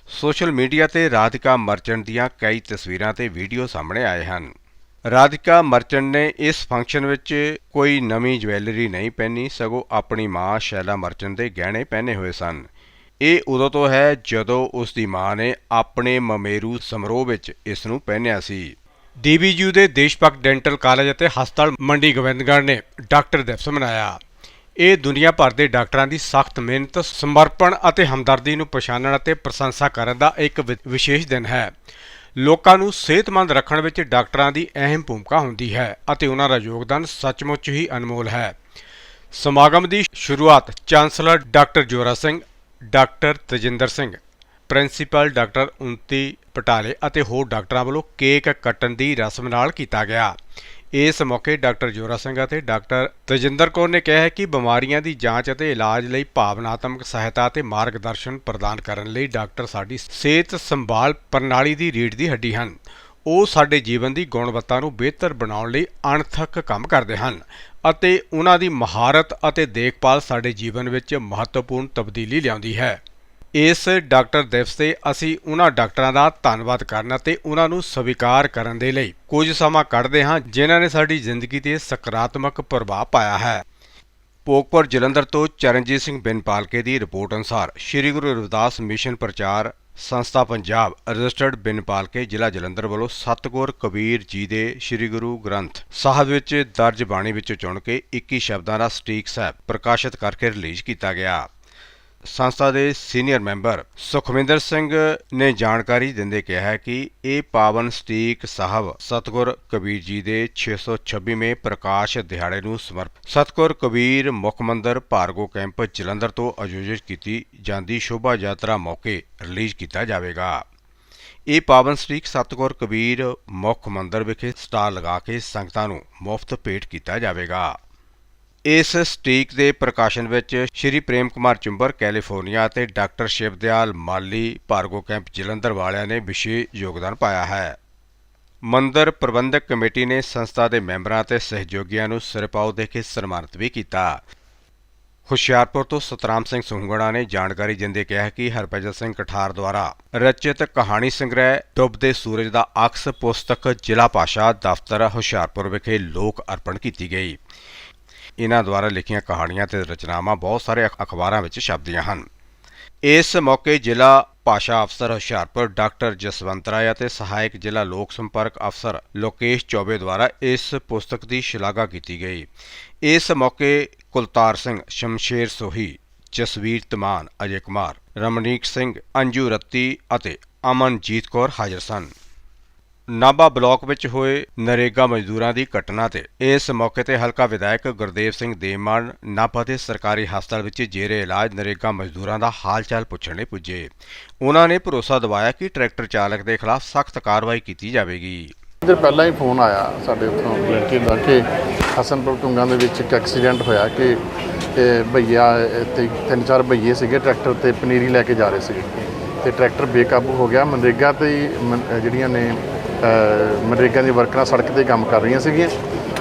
ਸੋਸ਼ਲ ਮੀਡੀਆ ਤੇ ਰਾਧਿਕਾ ਮਰਚੈਂਟ ਦੀਆਂ ਕਈ ਤਸਵੀਰਾਂ ਤੇ ਵੀਡੀਓ ਸਾਹਮਣੇ ਆਏ ਹਨ। ਰਾਧਿਕਾ ਮਰਚੈਂਟ ਨੇ ਇਸ ਫੰਕਸ਼ਨ ਵਿੱਚ ਕੋਈ ਨਵੀਂ ਜਵੈਲਰੀ ਨਹੀਂ ਪਹਿਨੀ, ਸਗੋਂ ਆਪਣੀ ਮਾਂ ਸ਼ੈਲਾ ਮਰਚੈਂਟ ਦੇ ਗਹਿਣੇ ਪਹਿਨੇ ਹੋਏ ਸਨ। ਇਹ ਉਦੋਂ ਤੋਂ ਹੈ ਜਦੋਂ ਉਸ ਦੀ ਮਾਂ ਨੇ ਆਪਣੇ ਮਮੇਰੂ ਸਮਾਰੋਹ ਵਿੱਚ ਇਸ ਨੂੰ ਪਹਿਨਿਆ ਸੀ। ਡੀਬੀਯੂ ਦੇ ਦੇਸ਼ਭਗਤ ਡੈਂਟਲ ਕਾਲਜ ਅਤੇ ਹਸਪਤਾਲ ਮੰਡੀ ਗੋਬਿੰਦਗੜ੍ਹ ਨੇ ਡਾਕਟਰ ਦਿਵਸ ਮਨਾਇਆ। ਇਹ ਦੁਨੀਆ ਭਰ ਦੇ ਡਾਕਟਰਾਂ ਦੀ ਸਖਤ ਮਿਹਨਤ, ਸਮਰਪਣ ਅਤੇ ਹਮਦਰਦੀ ਨੂੰ ਪਛਾਣਨ ਅਤੇ ਪ੍ਰਸ਼ੰਸਾ ਕਰਨ ਦਾ ਇੱਕ ਵਿ- ਵਿਸ਼ੇਸ਼ ਦਿਨ ਹੈ। ਲੋਕਾਂ ਨੂੰ ਸਿਹਤਮੰਦ ਰੱਖਣ ਵਿੱਚ ਡਾਕਟਰਾਂ ਦੀ ਅਹਿਮ ਭੂਮਿਕਾ ਹੁੰਦੀ ਹੈ ਅਤੇ ਉਹਨਾਂ ਦਾ ਯੋਗਦਾਨ ਸੱਚਮੁੱਚ ਹੀ ਅਨਮੋਲ ਹੈ। ਸਮਾਗਮ ਦੀ ਸ਼ੁਰੂਆਤ chancellor doctor Jora Singh, doctor Tajinder Singh, principal doctor Unnati Patale ਅਤੇ ਹੋਰ ਡਾਕਟਰਾਂ ਵੱਲੋਂ ਕੇਕ ਕੱਟਣ ਦੀ ਰਸਮ ਨਾਲ ਕੀਤਾ ਗਿਆ। ਇਸ ਮੌਕੇ ਡਾਕਟਰ ਜੋਰਾ ਸਿੰਘ ਅਤੇ ਡਾਕਟਰ ਤਜਿੰਦਰ ਕੌਰ ਨੇ ਕਿਹਾ ਹੈ ਕਿ ਬਿਮਾਰੀਆਂ ਦੀ ਜਾਂਚ ਅਤੇ ਇਲਾਜ ਲਈ ਭਾਵਨਾਤਮਕ ਸਹਾਇਤਾ ਅਤੇ ਮਾਰਗਦਰਸ਼ਨ ਪ੍ਰਦਾਨ ਕਰਨ ਲਈ ਡਾਕਟਰ ਸਾਡੀ ਸਿਹਤ ਸੰਭਾਲ ਪ੍ਰਣਾਲੀ ਦੀ ਰੀੜ ਦੀ ਹੱਡੀ ਹਨ। ਉਹ ਸਾਡੇ ਜੀਵਨ ਦੀ ਗੁਣਵੱਤਾ ਨੂੰ ਬਿਹਤਰ ਬਣਾਉਣ ਲਈ ਅਣਥੱਕ ਕੰਮ ਕਰਦੇ ਹਨ ਅਤੇ ਉਹਨਾਂ ਦੀ ਮਹਾਰਤ ਅਤੇ ਦੇਖਭਾਲ ਸਾਡੇ ਜੀਵਨ ਵਿੱਚ ਮਹੱਤਵਪੂਰਨ ਤਬਦੀਲੀ ਲਿਆਉਂਦੀ ਹੈ। ਇਸ ਡਾਕਟਰ ਦਿਵਸ ਤੇ ਅਸੀਂ ਉਹਨਾਂ ਡਾਕਟਰਾਂ ਦਾ ਧੰਨਵਾਦ ਕਰਨ ਅਤੇ ਉਹਨਾਂ ਨੂੰ ਸਵੀਕਾਰ ਕਰਨ ਦੇ ਲਈ ਕੁਝ ਸਮਾਂ ਕੱਢਦੇ ਹਾਂ, ਜਿਨ੍ਹਾਂ ਨੇ ਸਾਡੀ ਜ਼ਿੰਦਗੀ ਤੇ ਸਕਾਰਾਤਮਕ ਪ੍ਰਭਾਵ ਪਾਇਆ ਹੈ। ਪੋਕਪੁਰ ਜਲੰਧਰ ਤੋਂ ਚਰਨਜੀਤ ਸਿੰਘ ਬਿਨਪਾਲਕੇ ਦੀ ਰਿਪੋਰਟ ਅਨੁਸਾਰ ਸ੍ਰੀ ਗੁਰੂ ਰਵਿਦਾਸ ਮਿਸ਼ਨ ਪ੍ਰਚਾਰ ਸੰਸਥਾ ਪੰਜਾਬ ਰਜਿਸਟਰਡ ਬਿਨਪਾਲਕੇ ਜ਼ਿਲ੍ਹਾ ਜਲੰਧਰ ਵੱਲੋਂ ਸਤਗੁਰ ਕਬੀਰ ਜੀ ਦੇ ਸ੍ਰੀ ਗੁਰੂ ਗ੍ਰੰਥ ਸਾਹਿਬ ਵਿੱਚ ਦਰਜ ਬਾਣੀ ਵਿੱਚੋਂ ਚੁਣ ਕੇ 21 ਸ਼ਬਦਾਂ ਦਾ ਸਟੀਕ ਸਾਹਿਬ ਪ੍ਰਕਾਸ਼ਿਤ ਕਰਕੇ ਰਿਲੀਜ਼ ਕੀਤਾ ਗਿਆ। ਸੰਸਥਾ ਦੇ ਸੀਨੀਅਰ ਮੈਂਬਰ ਸੁਖਵਿੰਦਰ ਸਿੰਘ ਨੇ ਜਾਣਕਾਰੀ ਦਿੰਦੇ ਕਿਹਾ ਹੈ ਕਿ ਇਹ ਪਾਵਨ ਸਟੀਕ ਸਾਹਿਬ ਸਤਗੁਰ ਕਬੀਰ ਜੀ ਦੇ 626ਵੇਂ ਪ੍ਰਕਾਸ਼ ਦਿਹਾੜੇ ਨੂੰ ਸਮਰਪਿਤ ਸਤਗੁਰ ਕਬੀਰ ਮੁੱਖ ਮੰਦਰ ਭਾਰਗੋ ਕੈਂਪ ਜਲੰਧਰ ਤੋਂ ਆਯੋਜਿਤ ਕੀਤੀ ਜਾਂਦੀ ਸ਼ੋਭਾ ਯਾਤਰਾ ਮੌਕੇ ਰਿਲੀਜ਼ ਕੀਤਾ ਜਾਵੇਗਾ। ਇਹ ਪਾਵਨ ਸਟੀਕ ਸਤਗੁਰ ਕਬੀਰ ਮੁੱਖ ਮੰਦਰ ਵਿਖੇ ਸਟਾਰ ਲਗਾ ਕੇ ਸੰਗਤਾਂ ਨੂੰ ਮੁਫਤ ਭੇਟ ਕੀਤਾ ਜਾਵੇਗਾ। ਇਸ ਸਟੀਕ ਦੇ ਪ੍ਰਕਾਸ਼ਨ ਵਿੱਚ ਸ਼੍ਰੀ ਪ੍ਰੇਮ ਕੁਮਾਰ ਚੁੰਬਰ, ਕੈਲੀਫੋਰਨੀਆ ਅਤੇ ਡਾਕਟਰ ਸ਼ਿਵਦਿਆਲ ਮਾਲੀ, ਭਾਰਗੋ ਕੈਂਪ ਜਲੰਧਰ ਵਾਲਿਆਂ ਨੇ ਵਿਸ਼ੇਸ਼ ਯੋਗਦਾਨ ਪਾਇਆ ਹੈ। ਮੰਦਰ ਪ੍ਰਬੰਧਕ ਕਮੇਟੀ ਨੇ ਸੰਸਥਾ ਦੇ ਮੈਂਬਰਾਂ ਅਤੇ ਸਹਿਯੋਗੀਆਂ ਨੂੰ ਸਿਰਪਾਓ ਦੇ ਕੇ ਸਨਮਾਨਿਤ ਵੀ ਕੀਤਾ। ਹੁਸ਼ਿਆਰਪੁਰ ਤੋਂ ਸਤਰਾਮ ਸਿੰਘ ਸੁਹੰਗੜਾ ਨੇ ਜਾਣਕਾਰੀ ਦਿੰਦੇ ਕਿਹਾ ਕਿ ਹਰਭਜਨ ਸਿੰਘ ਕਠਾਰ ਦੁਆਰਾ ਰਚਿਤ ਕਹਾਣੀ ਸੰਗ੍ਰਹਿ ਡੁੱਬਦੇ ਸੂਰਜ ਦਾ ਅਕਸ ਪੁਸਤਕ ਜ਼ਿਲ੍ਹਾ ਪਾਸ਼ਾ ਦਫ਼ਤਰ ਹੁਸ਼ਿਆਰਪੁਰ ਵਿਖੇ ਲੋਕ ਅਰਪਣ ਕੀਤੀ ਗਈ। ਇਹਨਾਂ ਦੁਆਰਾ ਲਿਖੀਆਂ ਕਹਾਣੀਆਂ ਤੇ ਰਚਨਾਵਾਂ ਬਹੁਤ ਸਾਰੇ ਅਖ- ਅਖਬਾਰਾਂ ਵਿੱਚ ਛਪਦੀਆਂ ਹਨ। ਇਸ ਮੌਕੇ ਜ਼ਿਲ੍ਹਾ ਭਾਸ਼ਾ ਅਫਸਰ ਹੁਸ਼ਿਆਰਪੁਰ ਡਾਕਟਰ ਜਸਵੰਤ ਰਾਏ ਅਤੇ ਸਹਾਇਕ ਜ਼ਿਲ੍ਹਾ ਲੋਕ ਸੰਪਰਕ ਅਫਸਰ ਲੋਕੇਸ਼ ਚੌਬੇ ਦੁਆਰਾ ਇਸ ਪੁਸਤਕ ਦੀ ਸ਼ਲਾਘਾ ਕੀਤੀ ਗਈ। ਇਸ ਮੌਕੇ ਕੁਲਤਾਰ ਸਿੰਘ, ਸ਼ਮਸ਼ੇਰ ਸੋਹੀ, ਜਸਵੀਰ ਤਮਾਨ, ਅਜੇ ਕੁਮਾਰ, ਰਮਨੀਕ ਸਿੰਘ, ਅੰਜੂ ਰੱਤੀ ਅਤੇ ਅਮਨਜੀਤ ਕੌਰ ਹਾਜ਼ਰ ਸਨ। ਨਾਭਾ ਬਲਾਕ ਵਿੱਚ ਹੋਏ ਨਰੇਗਾ ਮਜ਼ਦੂਰਾਂ ਦੀ ਘਟਨਾ ਤੇ ਇਸ ਮੌਕੇ ਤੇ ਹਲਕਾ ਵਿਧਾਇਕ ਗੁਰਦੇਵ ਸਿੰਘ ਦੇਮਾਨ ਨਾਭਾ ਦੇ ਸਰਕਾਰੀ ਹਸਪਤਾਲ ਵਿੱਚ ਜੇਰੇ ਇਲਾਜ ਨਰੇਗਾ ਮਜ਼ਦੂਰਾਂ ਦਾ ਹਾਲ-ਚਾਲ ਪੁੱਛਣ ਲਈ ਪੁੱਜੇ। ਉਹਨਾਂ ਨੇ ਭਰੋਸਾ ਦਿਵਾਇਆ ਕਿ ਟਰੈਕਟਰ ਚਾਲਕ ਦੇ ਖਿਲਾਫ ਸਖਤ ਕਾਰਵਾਈ ਕੀਤੀ ਜਾਵੇਗੀ। ਦਿਨ ਪਹਿਲਾਂ ਹੀ ਫੋਨ ਆਇਆ ਸਾਡੇ ਉੱਥੋਂ ਵਲੰਟੀਅਰ ਦਾ ਕਿ ਹਸਨਪੁਰ ਟੁੰਗਾਂ ਦੇ ਵਿੱਚ ਇੱਕ ਐਕਸੀਡੈਂਟ ਹੋਇਆ ਕਿ ਇਹ ਭਈਆ ਤੇ ਤਿੰਨ ਚਾਰ ਭਈਏ ਸੀਗੇ ਟਰੈਕਟਰ ਤੇ ਪਨੀਰੀ ਲੈ ਕੇ ਜਾ ਰਹੇ ਸੀਗੇ। ਤੇ ਟਰੈਕਟਰ ਬੇਕਾਬੂ ਹੋ ਗਿਆ। ਮਨਰੇਗਾ ਤੇ ਹੀ ਜਿਹੜੀਆਂ ਨੇ ਮਨਰੇਗਾ ਦੀਆਂ ਵਰਕਰਾਂ ਸੜਕ ਤੇ ਕੰਮ ਕਰ ਰਹੀਆਂ ਸੀਗੀਆਂ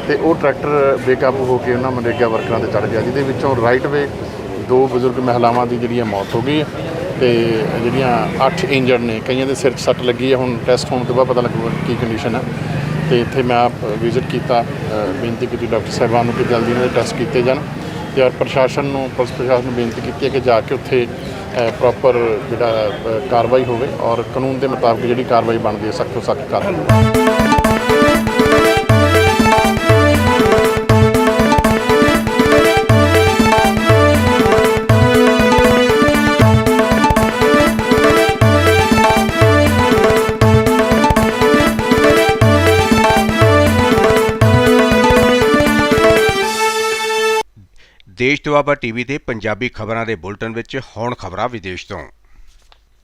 ਤੇ ਉਹ ਟਰੈਕਟਰ ਬੇਕਾਬੂ ਹੋ ਕੇ ਉਹਨਾਂ ਮਨਰੇਗਾ ਵਰਕਰਾਂ ਤੇ ਚੜ ਗਿਆ, ਜਿਹਦੇ ਵਿੱਚੋਂ ਰਾਈਟ ਵੇ ਦੋ ਬਜ਼ੁਰਗ ਮਹਿਲਾਵਾਂ ਦੀ ਜਿਹੜੀ ਹੈ ਮੌਤ ਹੋ ਗਈ ਹੈ ਤੇ ਜਿਹੜੀਆਂ 8 ਇੰਜਰਡ ਨੇ, ਕਈਆਂ ਦੇ ਸਿਰ 'ਚ ਸੱਟ ਲੱਗੀ ਹੈ ਹੁਣ ਟੈਸਟ ਹੋਣ ਤੋਂ ਬਾਅਦ ਪਤਾ ਲੱਗੂਗਾ ਕੀ ਕੰਡੀਸ਼ਨ ਹੈ ਤੇ ਇੱਥੇ ਮੈਂ ਆਪ ਵਿਜ਼ਿਟ ਕੀਤਾ ਬੇਨਤੀ ਕੀਤੀ ਡਾਕਟਰ ਸਾਹਿਬਾਨ ਨੂੰ ਕਿ ਜਲਦੀ ਇਹਨਾਂ ਦੇ ਟੈਸਟ ਕੀਤੇ ਜਾਣ। ਤੇ ਔਰ ਪ੍ਰਸ਼ਾਸਨ ਨੂੰ, ਪੁਲਿਸ ਪ੍ਰਸ਼ਾਸਨ ਨੂੰ ਬੇਨਤੀ ਕੀਤੀ ਹੈ ਕਿ ਜਾ ਕੇ ਉੱਥੇ ਪ੍ਰੋਪਰ ਜਿਹੜਾ ਕਾਰਵਾਈ ਹੋਵੇ ਔਰ ਕਾਨੂੰਨ ਦੇ ਮੁਤਾਬਕ ਜਿਹੜੀ ਕਾਰਵਾਈ ਬਣਦੀ ਹੈ, ਸਖਤ ਤੋਂ ਸਖਤ ਕਾਰਵਾਈ ਦੇਸ਼ ਦੁਆਬਾ ਟੀਵੀ ਤੇ ਪੰਜਾਬੀ ਖਬਰਾਂ ਦੇ ਬੁਲਟਨ ਵਿੱਚ ਹੁਣ ਖਬਰਾਂ ਵਿਦੇਸ਼ ਤੋਂ।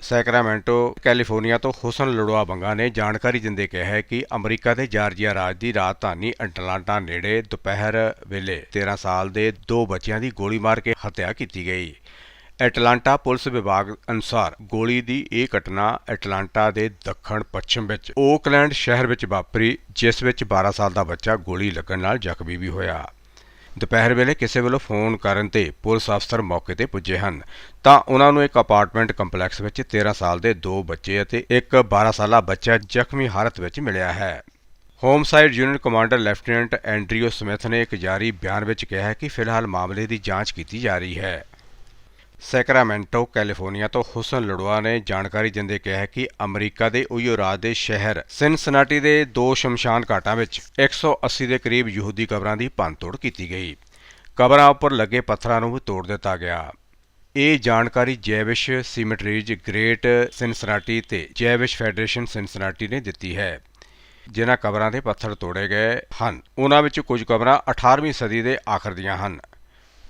ਸੈਕਰਾਮੈਂਟੋ, ਕੈਲੀਫੋਰਨੀਆ ਤੋਂ ਹੁਸਨ ਲੜਵਾ ਬੰਗਾ ਨੇ ਜਾਣਕਾਰੀ ਦਿੰਦੇ ਕਿਹਾ ਹੈ ਕਿ ਅਮਰੀਕਾ ਦੇ ਜਾਰਜੀਆ ਰਾਜ ਦੀ ਰਾਜਧਾਨੀ ਐਟਲਾਂਟਾ ਨੇੜੇ ਦੁਪਹਿਰ ਵੇਲੇ 13 ਸਾਲ ਦੇ ਦੋ ਬੱਚਿਆਂ ਦੀ ਗੋਲੀ ਮਾਰ ਕੇ ਹੱਤਿਆ ਕੀਤੀ ਗਈ। ਐਟਲਾਂਟਾ ਪੁਲਿਸ ਵਿਭਾਗ ਅਨੁਸਾਰ ਗੋਲੀ ਦੀ ਇਹ ਘਟਨਾ ਐਟਲਾਂਟਾ ਦੇ ਦੱਖਣ ਪੱਛਮ ਵਿੱਚ ਓਕਲੈਂਡ ਸ਼ਹਿਰ ਵਿੱਚ ਵਾਪਰੀ, ਜਿਸ ਵਿੱਚ 12 ਸਾਲ ਦਾ ਬੱਚਾ ਗੋਲੀ ਲੱਗਣ ਨਾਲ ਜ਼ਖਮੀ ਵੀ ਹੋਇਆ। ਦੁਪਹਿਰ ਵੇਲੇ ਕਿਸੇ ਵੱਲੋਂ ਫੋਨ ਕਰਨ ਤੇ ਪੁਲਿਸ ਅਫਸਰ ਮੌਕੇ ਤੇ ਪੁੱਜੇ ਹਨ। ਤਾਂ ਉਹਨਾਂ ਨੂੰ ਇੱਕ ਅਪਾਰਟਮੈਂਟ ਕੰਪਲੈਕਸ ਵਿੱਚ 13 ਸਾਲ ਦੇ ਦੋ ਬੱਚੇ ਅਤੇ ਇੱਕ 12 ਸਾਲਾ ਬੱਚਾ ਜ਼ਖਮੀ ਹਾਲਤ ਵਿੱਚ ਮਿਲਿਆ ਹੈ। Homicide unit commander lieutenant Andrew Smith ਨੇ ਇੱਕ ਜਾਰੀ ਬਿਆਨ ਵਿੱਚ ਕਿਹਾ ਹੈ ਕਿ ਫਿਲਹਾਲ ਮਾਮਲੇ ਦੀ ਜਾਂਚ ਕੀਤੀ ਜਾ ਰਹੀ ਹੈ। ਸੈਕਰਾਮੈਂਟੋ, ਕੈਲੀਫੋਰਨੀਆ ਤੋਂ ਹੁਸਨ ਲੜਵਾ ਨੇ ਜਾਣਕਾਰੀ ਦਿੰਦੇ ਕਿਹਾ ਹੈ ਕਿ ਅਮਰੀਕਾ ਦੇ ਉਯੋ ਰਾਜ ਦੇ ਸ਼ਹਿਰ ਸਿਨਸਨਾਟੀ ਦੇ ਦੋ ਸ਼ਮਸ਼ਾਨ ਘਾਟਾਂ ਵਿੱਚ 180 ਦੇ ਕਰੀਬ ਯਹੂਦੀ ਕਬਰਾਂ ਦੀ ਭੰਨਤੋੜ ਕੀਤੀ ਗਈ। ਕਬਰਾਂ ਉੱਪਰ ਲੱਗੇ ਪੱਥਰਾਂ ਨੂੰ ਵੀ ਤੋੜ ਦਿੱਤਾ ਗਿਆ। ਇਹ ਜਾਣਕਾਰੀ ਜੈਵਿਸ਼ ਸਿਮਟਰੀਜ਼ ਗ੍ਰੇਟ ਸਿਨਸਨਾਟੀ ਤੇ ਜੈਵਿਸ਼ ਫੈਡਰੇਸ਼ਨ ਸਿਨਸਨਾਟੀ ਨੇ ਦਿੱਤੀ ਹੈ। ਜਿਨ੍ਹਾਂ ਕਬਰਾਂ ਦੇ ਪੱਥਰ ਤੋੜੇ ਗਏ ਹਨ ਉਹਨਾਂ ਵਿੱਚ ਕੁਝ ਕਬਰਾਂ 18ਵੀਂ ਸਦੀ ਦੇ ਆਖਰ ਦੀਆਂ ਹਨ।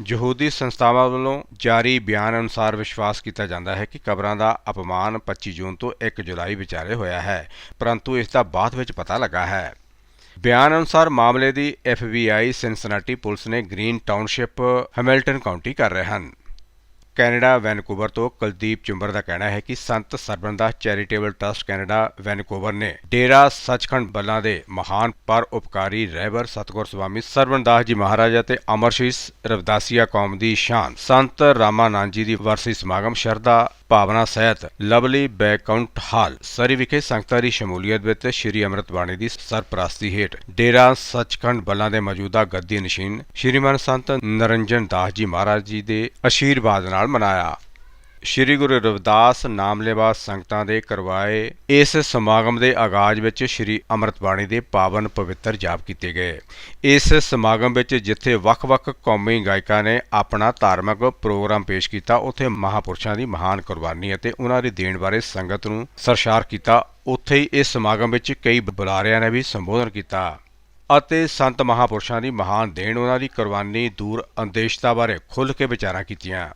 ਯਹੂਦੀ ਸੰਸਥਾਵਾਂ ਵੱਲੋਂ ਜਾਰੀ ਬਿਆਨ ਅਨੁਸਾਰ ਵਿਸ਼ਵਾਸ ਕੀਤਾ ਜਾਂਦਾ ਹੈ ਕਿ ਕਬਰਾਂ ਦਾ ਅਪਮਾਨ 25 ਜੂਨ ਤੋਂ 1 ਜੁਲਾਈ ਵਿਚਾਲੇ ਹੋਇਆ ਹੈ, ਪਰੰਤੂ ਇਸ ਦਾ ਬਾਅਦ ਵਿੱਚ ਪਤਾ ਲੱਗਾ ਹੈ। ਬਿਆਨ ਅਨੁਸਾਰ ਮਾਮਲੇ ਦੀ FBI ਸਿਨਸਨਾਟੀ ਪੁਲਿਸ ਨੇ ਗ੍ਰੀਨ ਟਾਊਨਸ਼ਿਪ, ਹੈਮਿਲਟਨ ਕਾਉਂਟੀ ਕਰ ਰਹੇ ਹਨ। ਕੈਨੇਡਾ ਵੈਨਕੂਵਰ ਤੋਂ ਕੁਲਦੀਪ ਚੁੰਬਰ ਦਾ ਕਹਿਣਾ ਹੈ ਕਿ Sant Sarbandas charitable trust Canada Vancouver ਨੇ ਡੇਰਾ ਸੱਚਖੰਡ ਬੱਲਾ ਦੇ ਮਹਾਨ ਪਰ ਉਪਕਾਰੀ ਰਹਿਬਰ ਸਤਗੁਰ ਸਵਾਮੀ ਸਰਬਨਦਾਸ ਜੀ ਮਹਾਰਾਜ ਅਤੇ ਅਮਰਸ਼ੀਸ ਰਵਦਾਸੀਆ ਕੌਮ ਦੀ ਸ਼ਾਨ, ਸੰਤ ਰਾਮਾਨੰਦ ਜੀ ਦੀ ਵਰਸੀ ਸਮਾਗਮ ਸ਼ਰਧਾ, ਭਾਵਨਾ ਸਹਿਤ ਲਵਲੀ ਬੈਕਆਊਂਟ ਹਾਲ, ਸਰੀ ਵਿਖੇ ਸੰਗਤਾਂ ਦੀ ਸ਼ਮੂਲੀਅਤ ਵਿੱਚ ਸ੍ਰੀ ਅੰਮ੍ਰਿਤ ਬਾਣੀ ਦੀ ਸਰਪ੍ਰਸਤੀ ਹੇਠ ਡੇਰਾ ਸੱਚਖੰਡ ਬੱਲਾ ਦੇ ਮੌਜੂਦਾ ਗੱਦੀ ਨਸ਼ੀਨ ਸ਼੍ਰੀਮਾਨ ਸੰਤ ਨਰਿੰਜਨ ਦਾਸ ਜੀ ਮਹਾਰਾਜ ਜੀ ਦੇ ਅਸ਼ੀਰਵਾਦ ਨਾਲ ਮਨਾਇਆ। ਸ਼੍ਰੀ ਗੁਰੂ ਰਵਿਦਾਸ ਨਾਮ ਲੈਵਾ ਸੰਗਤਾਂ ਦੇ ਕਰਵਾਏ ਇਸ ਸਮਾਗਮ ਦੇ ਆਗਾਜ਼ ਵਿੱਚ ਸ਼੍ਰੀ ਅੰਮ੍ਰਿਤ ਬਾਣੀ ਦੇ ਪਾਵਨ ਪਵਿੱਤਰ ਜਾਪ ਕੀਤੇ ਗਏ। ਇਸ ਸਮਾਗਮ ਵਿੱਚ ਜਿੱਥੇ ਵੱਖ-ਵੱਖ ਕੌਮੀ ਗਾਇਕਾਂ ਨੇ ਆਪਣਾ ਧਾਰਮਿਕ ਪ੍ਰੋਗਰਾਮ ਪੇਸ਼ ਕੀਤਾ, ਉੱਥੇ ਮਹਾਪੁਰਸ਼ਾਂ ਦੀ ਮਹਾਨ ਕੁਰਬਾਨੀ ਅਤੇ ਉਹਨਾਂ ਦੀ ਦੇਣ ਬਾਰੇ ਸੰਗਤ ਨੂੰ ਸਰਸ਼ਾਰ ਕੀਤਾ। ਉੱਥੇ ਹੀ ਇਸ ਸਮਾਗਮ ਵਿੱਚ ਕਈ ਬੁਲਾਰਿਆਂ ਨੇ ਵੀ ਸੰਬੋਧਨ ਕੀਤਾ ਅਤੇ ਸੰਤ ਮਹਾਪੁਰਸ਼ਾਂ ਦੀ ਮਹਾਨ ਦੇਣ, ਉਹਨਾਂ ਦੀ ਕੁਰਬਾਨੀ ਦੂਰ ਅੰਦੇਸ਼ਤਾ ਬਾਰੇ ਖੁੱਲ੍ਹ ਕੇ ਵਿਚਾਰਾਂ ਕੀਤੀਆਂ।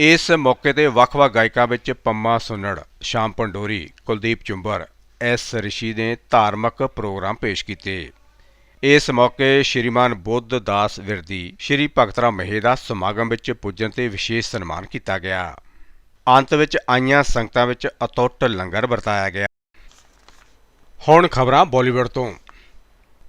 ਇਸ ਮੌਕੇ ਤੇ ਵੱਖ-ਵੱਖ ਗਾਇਕਾਂ ਵਿੱਚ ਪੰਮਾ ਸੁੰਨੜ, ਸ਼ਾਮ ਪੰਡੋਰੀ, ਕੁਲਦੀਪ ਚੁੰਬਰ, ਐਸ ਰਿਸ਼ੀ ਨੇ ਧਾਰਮਿਕ ਪ੍ਰੋਗਰਾਮ ਪੇਸ਼ ਕੀਤੇ। ਇਸ ਮੌਕੇ ਸ਼੍ਰੀਮਾਨ ਬੁੱਧ ਦਾਸ ਵਿਰਦੀ, ਸ਼੍ਰੀ ਭਗਤਰਾ ਮਹੇ ਦਾ ਸਮਾਗਮ ਵਿੱਚ ਪੁੱਜਣ ਤੇ ਵਿਸ਼ੇਸ਼ ਸਨਮਾਨ ਕੀਤਾ ਗਿਆ। ਅੰਤ ਵਿੱਚ ਆਈਆਂ ਸੰਗਤਾਂ ਵਿੱਚ ਅਤੁੱਟ ਲੰਗਰ ਵਰਤਾਇਆ ਗਿਆ। ਹੁਣ ਖਬਰਾਂ ਬਾਲੀਵੁੱਡ ਤੋਂ।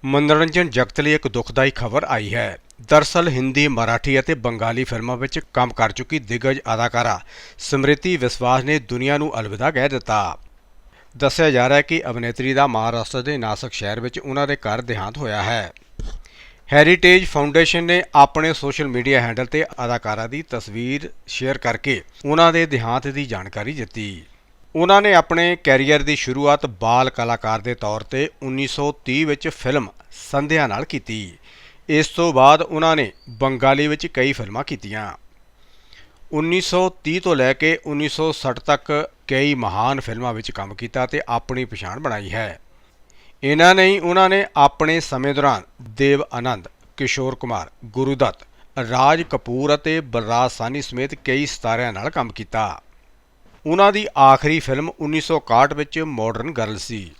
ਮਨੋਰੰਜਨ ਜਗਤ ਲਈ ਇੱਕ ਦੁਖਦਾਈ ਖਬਰ ਆਈ ਹੈ। ਦਰਸਲ ਹਿੰਦੀ, ਮਰਾਠੀ ਅਤੇ ਬੰਗਾਲੀ ਫਿਲਮਾਂ ਵਿੱਚ ਕੰਮ ਕਰ ਚੁੱਕੀ ਦਿੱਗਜ ਅਦਾਕਾਰਾ ਸਮ੍ਰਿਤੀ ਵਿਸਵਾਸ ਨੇ ਦੁਨੀਆ ਨੂੰ ਅਲਵਿਦਾ ਕਹਿ ਦਿੱਤਾ। ਦੱਸਿਆ ਜਾ ਰਿਹਾ ਹੈ ਕਿ ਅਭਿਨੇਤਰੀ ਦਾ ਮਹਾਰਾਸ਼ਟਰ ਦੇ ਨਾਸਕ ਸ਼ਹਿਰ ਵਿੱਚ ਉਹਨਾਂ ਦੇ ਘਰ ਦੇਹਾਂਤ ਹੋਇਆ ਹੈ। ਹੈਰੀਟੇਜ ਫਾਊਂਡੇਸ਼ਨ ਨੇ ਆਪਣੇ ਸੋਸ਼ਲ ਮੀਡੀਆ ਹੈਂਡਲ ਤੇ ਅਦਾਕਾਰਾ ਦੀ ਤਸਵੀਰ ਸ਼ੇਅਰ ਕਰਕੇ ਉਹਨਾਂ ਦੇ ਦੇਹਾਂਤ ਦੀ ਜਾਣਕਾਰੀ ਦਿੱਤੀ। ਉਹਨਾਂ ਨੇ ਆਪਣੇ ਕੈਰੀਅਰ ਦੀ ਸ਼ੁਰੂਆਤ ਬਾਲ ਕਲਾਕਾਰ ਦੇ ਤੌਰ ਤੇ 1930 ਵਿੱਚ ਫਿਲਮ ਸੰਧਿਆ ਨਾਲ ਕੀਤੀ। ਇਸ ਤੋਂ ਬਾਅਦ ਉਹਨਾਂ ਨੇ ਬੰਗਾਲੀ ਵਿੱਚ ਕਈ ਫਿਲਮਾਂ ਕੀਤੀਆਂ। 1930 ਤੋਂ ਲੈ ਕੇ 1960 ਤੱਕ ਕਈ ਮਹਾਨ ਫਿਲਮਾਂ ਵਿੱਚ ਕੰਮ ਕੀਤਾ ਤੇ ਆਪਣੀ ਪਛਾਣ ਬਣਾਈ ਹੈ। ਇਹਨਾਂ ਨੇ ਹੀ ਉਹਨਾਂ ਨੇ ਆਪਣੇ ਸਮੇਂ ਦੌਰਾਨ ਦੇਵ ਆਨੰਦ, ਕਿਸ਼ੋਰ ਕੁਮਾਰ, ਗੁਰੂਦੱਤ, ਰਾਜ ਕਪੂਰ ਅਤੇ ਬਲਰਾਜ ਸਾਨੀ ਸਮੇਤ ਕਈ ਸਿਤਾਰਿਆਂ ਨਾਲ ਕੰਮ ਕੀਤਾ। ਉਹਨਾਂ ਦੀ ਆਖਰੀ ਫਿਲਮ 1961 ਵਿੱਚ ਮਾਡਰਨ ਗਰਲ ਸੀ।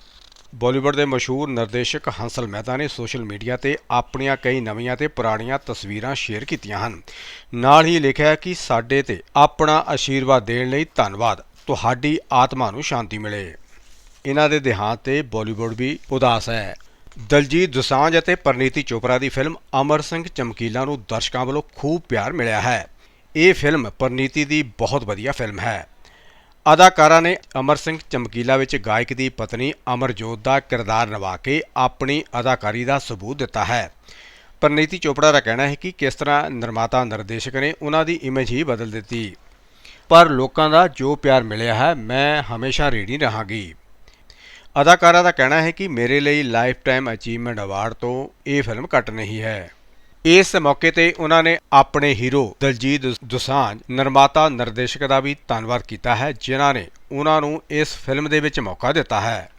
ਬਾਲੀਵੁੱਡ ਦੇ ਮਸ਼ਹੂਰ ਨਿਰਦੇਸ਼ਕ ਹੰਸਲ ਮਹਿਤਾ ਨੇ ਸੋਸ਼ਲ ਮੀਡੀਆ ਤੇ ਆਪਣੀਆਂ ਕਈ ਨਵੀਆਂ ਤੇ ਪੁਰਾਣੀਆਂ ਤਸਵੀਰਾਂ ਸ਼ੇਅਰ ਕੀਤੀਆਂ ਹਨ। ਨਾਲ ਹੀ ਲਿਖਿਆ ਕਿ ਸਾਡੇ ਤੇ ਆਪਣਾ ਆਸ਼ੀਰਵਾਦ ਦੇਣ ਲਈ ਧੰਨਵਾਦ। ਤੁਹਾਡੀ ਆਤਮਾ ਨੂੰ ਸ਼ਾਂਤੀ ਮਿਲੇ। ਇਹਨਾਂ ਦੇ ਦੇਹਾਂਤ ਤੇ ਬਾਲੀਵੁੱਡ ਵੀ ਉਦਾਸ ਹੈ। ਦਲਜੀਤ ਦੁਸਾਂਝ ਅਤੇ ਪਰਨੀਤੀ ਚੋਪੜਾ ਦੀ ਫਿਲਮ ਅਮਰ ਸਿੰਘ ਚਮਕੀਲਾ ਨੂੰ ਦਰਸ਼ਕਾਂ ਵੱਲੋਂ ਖੂਬ ਪਿਆਰ ਮਿਲਿਆ ਹੈ। ਇਹ ਫਿਲਮ ਪਰਨੀਤੀ ਦੀ ਬਹੁਤ ਵਧੀਆ ਫਿਲਮ ਹੈ। ਅਦਾਕਾਰਾ ਨੇ ਅਮਰ ਸਿੰਘ ਚਮਕੀਲਾ ਵਿੱਚ ਗਾਇਕ ਦੀ ਪਤਨੀ ਅਮਰਜੋਤ ਦਾ ਕਿਰਦਾਰ ਨਿਭਾ ਕੇ ਆਪਣੀ ਅਦਾਕਾਰੀ ਦਾ ਸਬੂਤ ਦਿੱਤਾ ਹੈ। ਪਰਨੀਤੀ ਚੋਪੜਾ ਦਾ ਕਹਿਣਾ ਹੈ ਕਿ ਕਿਸ ਤਰ੍ਹਾਂ ਨਿਰਮਾਤਾ ਨਿਰਦੇਸ਼ਕ ਨੇ ਉਹਨਾਂ ਦੀ ਇਮੇਜ ਹੀ ਬਦਲ ਦਿੱਤੀ। ਪਰ ਲੋਕਾਂ ਦਾ ਜੋ ਪਿਆਰ ਮਿਲਿਆ ਹੈ, ਮੈਂ ਹਮੇਸ਼ਾ ਰੇਡੀ ਰਹਾਂਗੀ। ਅਦਾਕਾਰਾ ਦਾ ਕਹਿਣਾ ਹੈ ਕਿ ਮੇਰੇ ਲਈ ਲਾਈਫ ਟਾਈਮ ਅਚੀਵਮੈਂਟ ਅਵਾਰਡ ਤੋਂ ਇਹ ਫਿਲਮ ਘੱਟ ਨਹੀਂ ਹੈ। ਇਸ ਮੌਕੇ ਤੇ ਉਹਨਾਂ ਨੇ ਆਪਣੇ ਹੀਰੋ ਦਲਜੀਤ ਦੁਸਾਂਝ, ਨਿਰਮਾਤਾ ਨਿਰਦੇਸ਼ਕ ਦਾ ਵੀ ਧੰਨਵਾਦ ਕੀਤਾ ਹੈ, ਜਿਨ੍ਹਾਂ ਨੇ ਉਹਨਾਂ ਨੂੰ ਇਸ ਫਿਲਮ ਦੇ ਵਿੱਚ ਮੌਕਾ ਦਿੱਤਾ ਹੈ।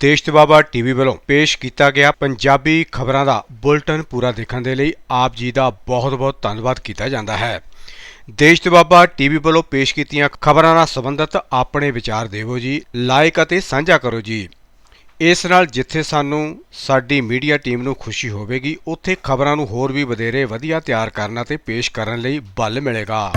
ਦੇਸ਼ ਤੇ ਬਾਬਾ ਟੀਵੀ ਵੱਲੋਂ ਪੇਸ਼ ਕੀਤਾ ਗਿਆ ਪੰਜਾਬੀ ਖਬਰਾਂ ਦਾ ਬੁਲਟਨ ਪੂਰਾ ਦੇਖਣ ਦੇ ਲਈ ਆਪ ਜੀ ਦਾ ਬਹੁਤ-ਬਹੁਤ ਧੰਨਵਾਦ ਕੀਤਾ ਜਾਂਦਾ ਹੈ। ਦੇਸ਼ ਤੇ ਬਾਬਾ ਟੀਵੀ ਵੱਲੋਂ ਪੇਸ਼ ਕੀਤੀਆਂ ਖਬਰਾਂ ਨਾਲ ਸੰਬੰਧਿਤ ਆਪਣੇ ਵਿਚਾਰ ਦੇਵੋ ਜੀ, ਲਾਇਕ ਅਤੇ ਸਾਂਝਾ ਕਰੋ ਜੀ। ਇਸ ਨਾਲ ਜਿੱਥੇ ਸਾਨੂੰ ਸਾਡੀ ਮੀਡੀਆ ਟੀਮ ਨੂੰ ਖੁਸ਼ੀ ਹੋਵੇਗੀ, ਉੱਥੇ ਖਬਰਾਂ ਨੂੰ ਹੋਰ ਵੀ ਵਧੇਰੇ ਵਧੀਆ ਤਿਆਰ ਕਰਨ ਅਤੇ ਪੇਸ਼ ਕਰਨ ਲਈ ਬਲ ਮਿਲੇਗਾ।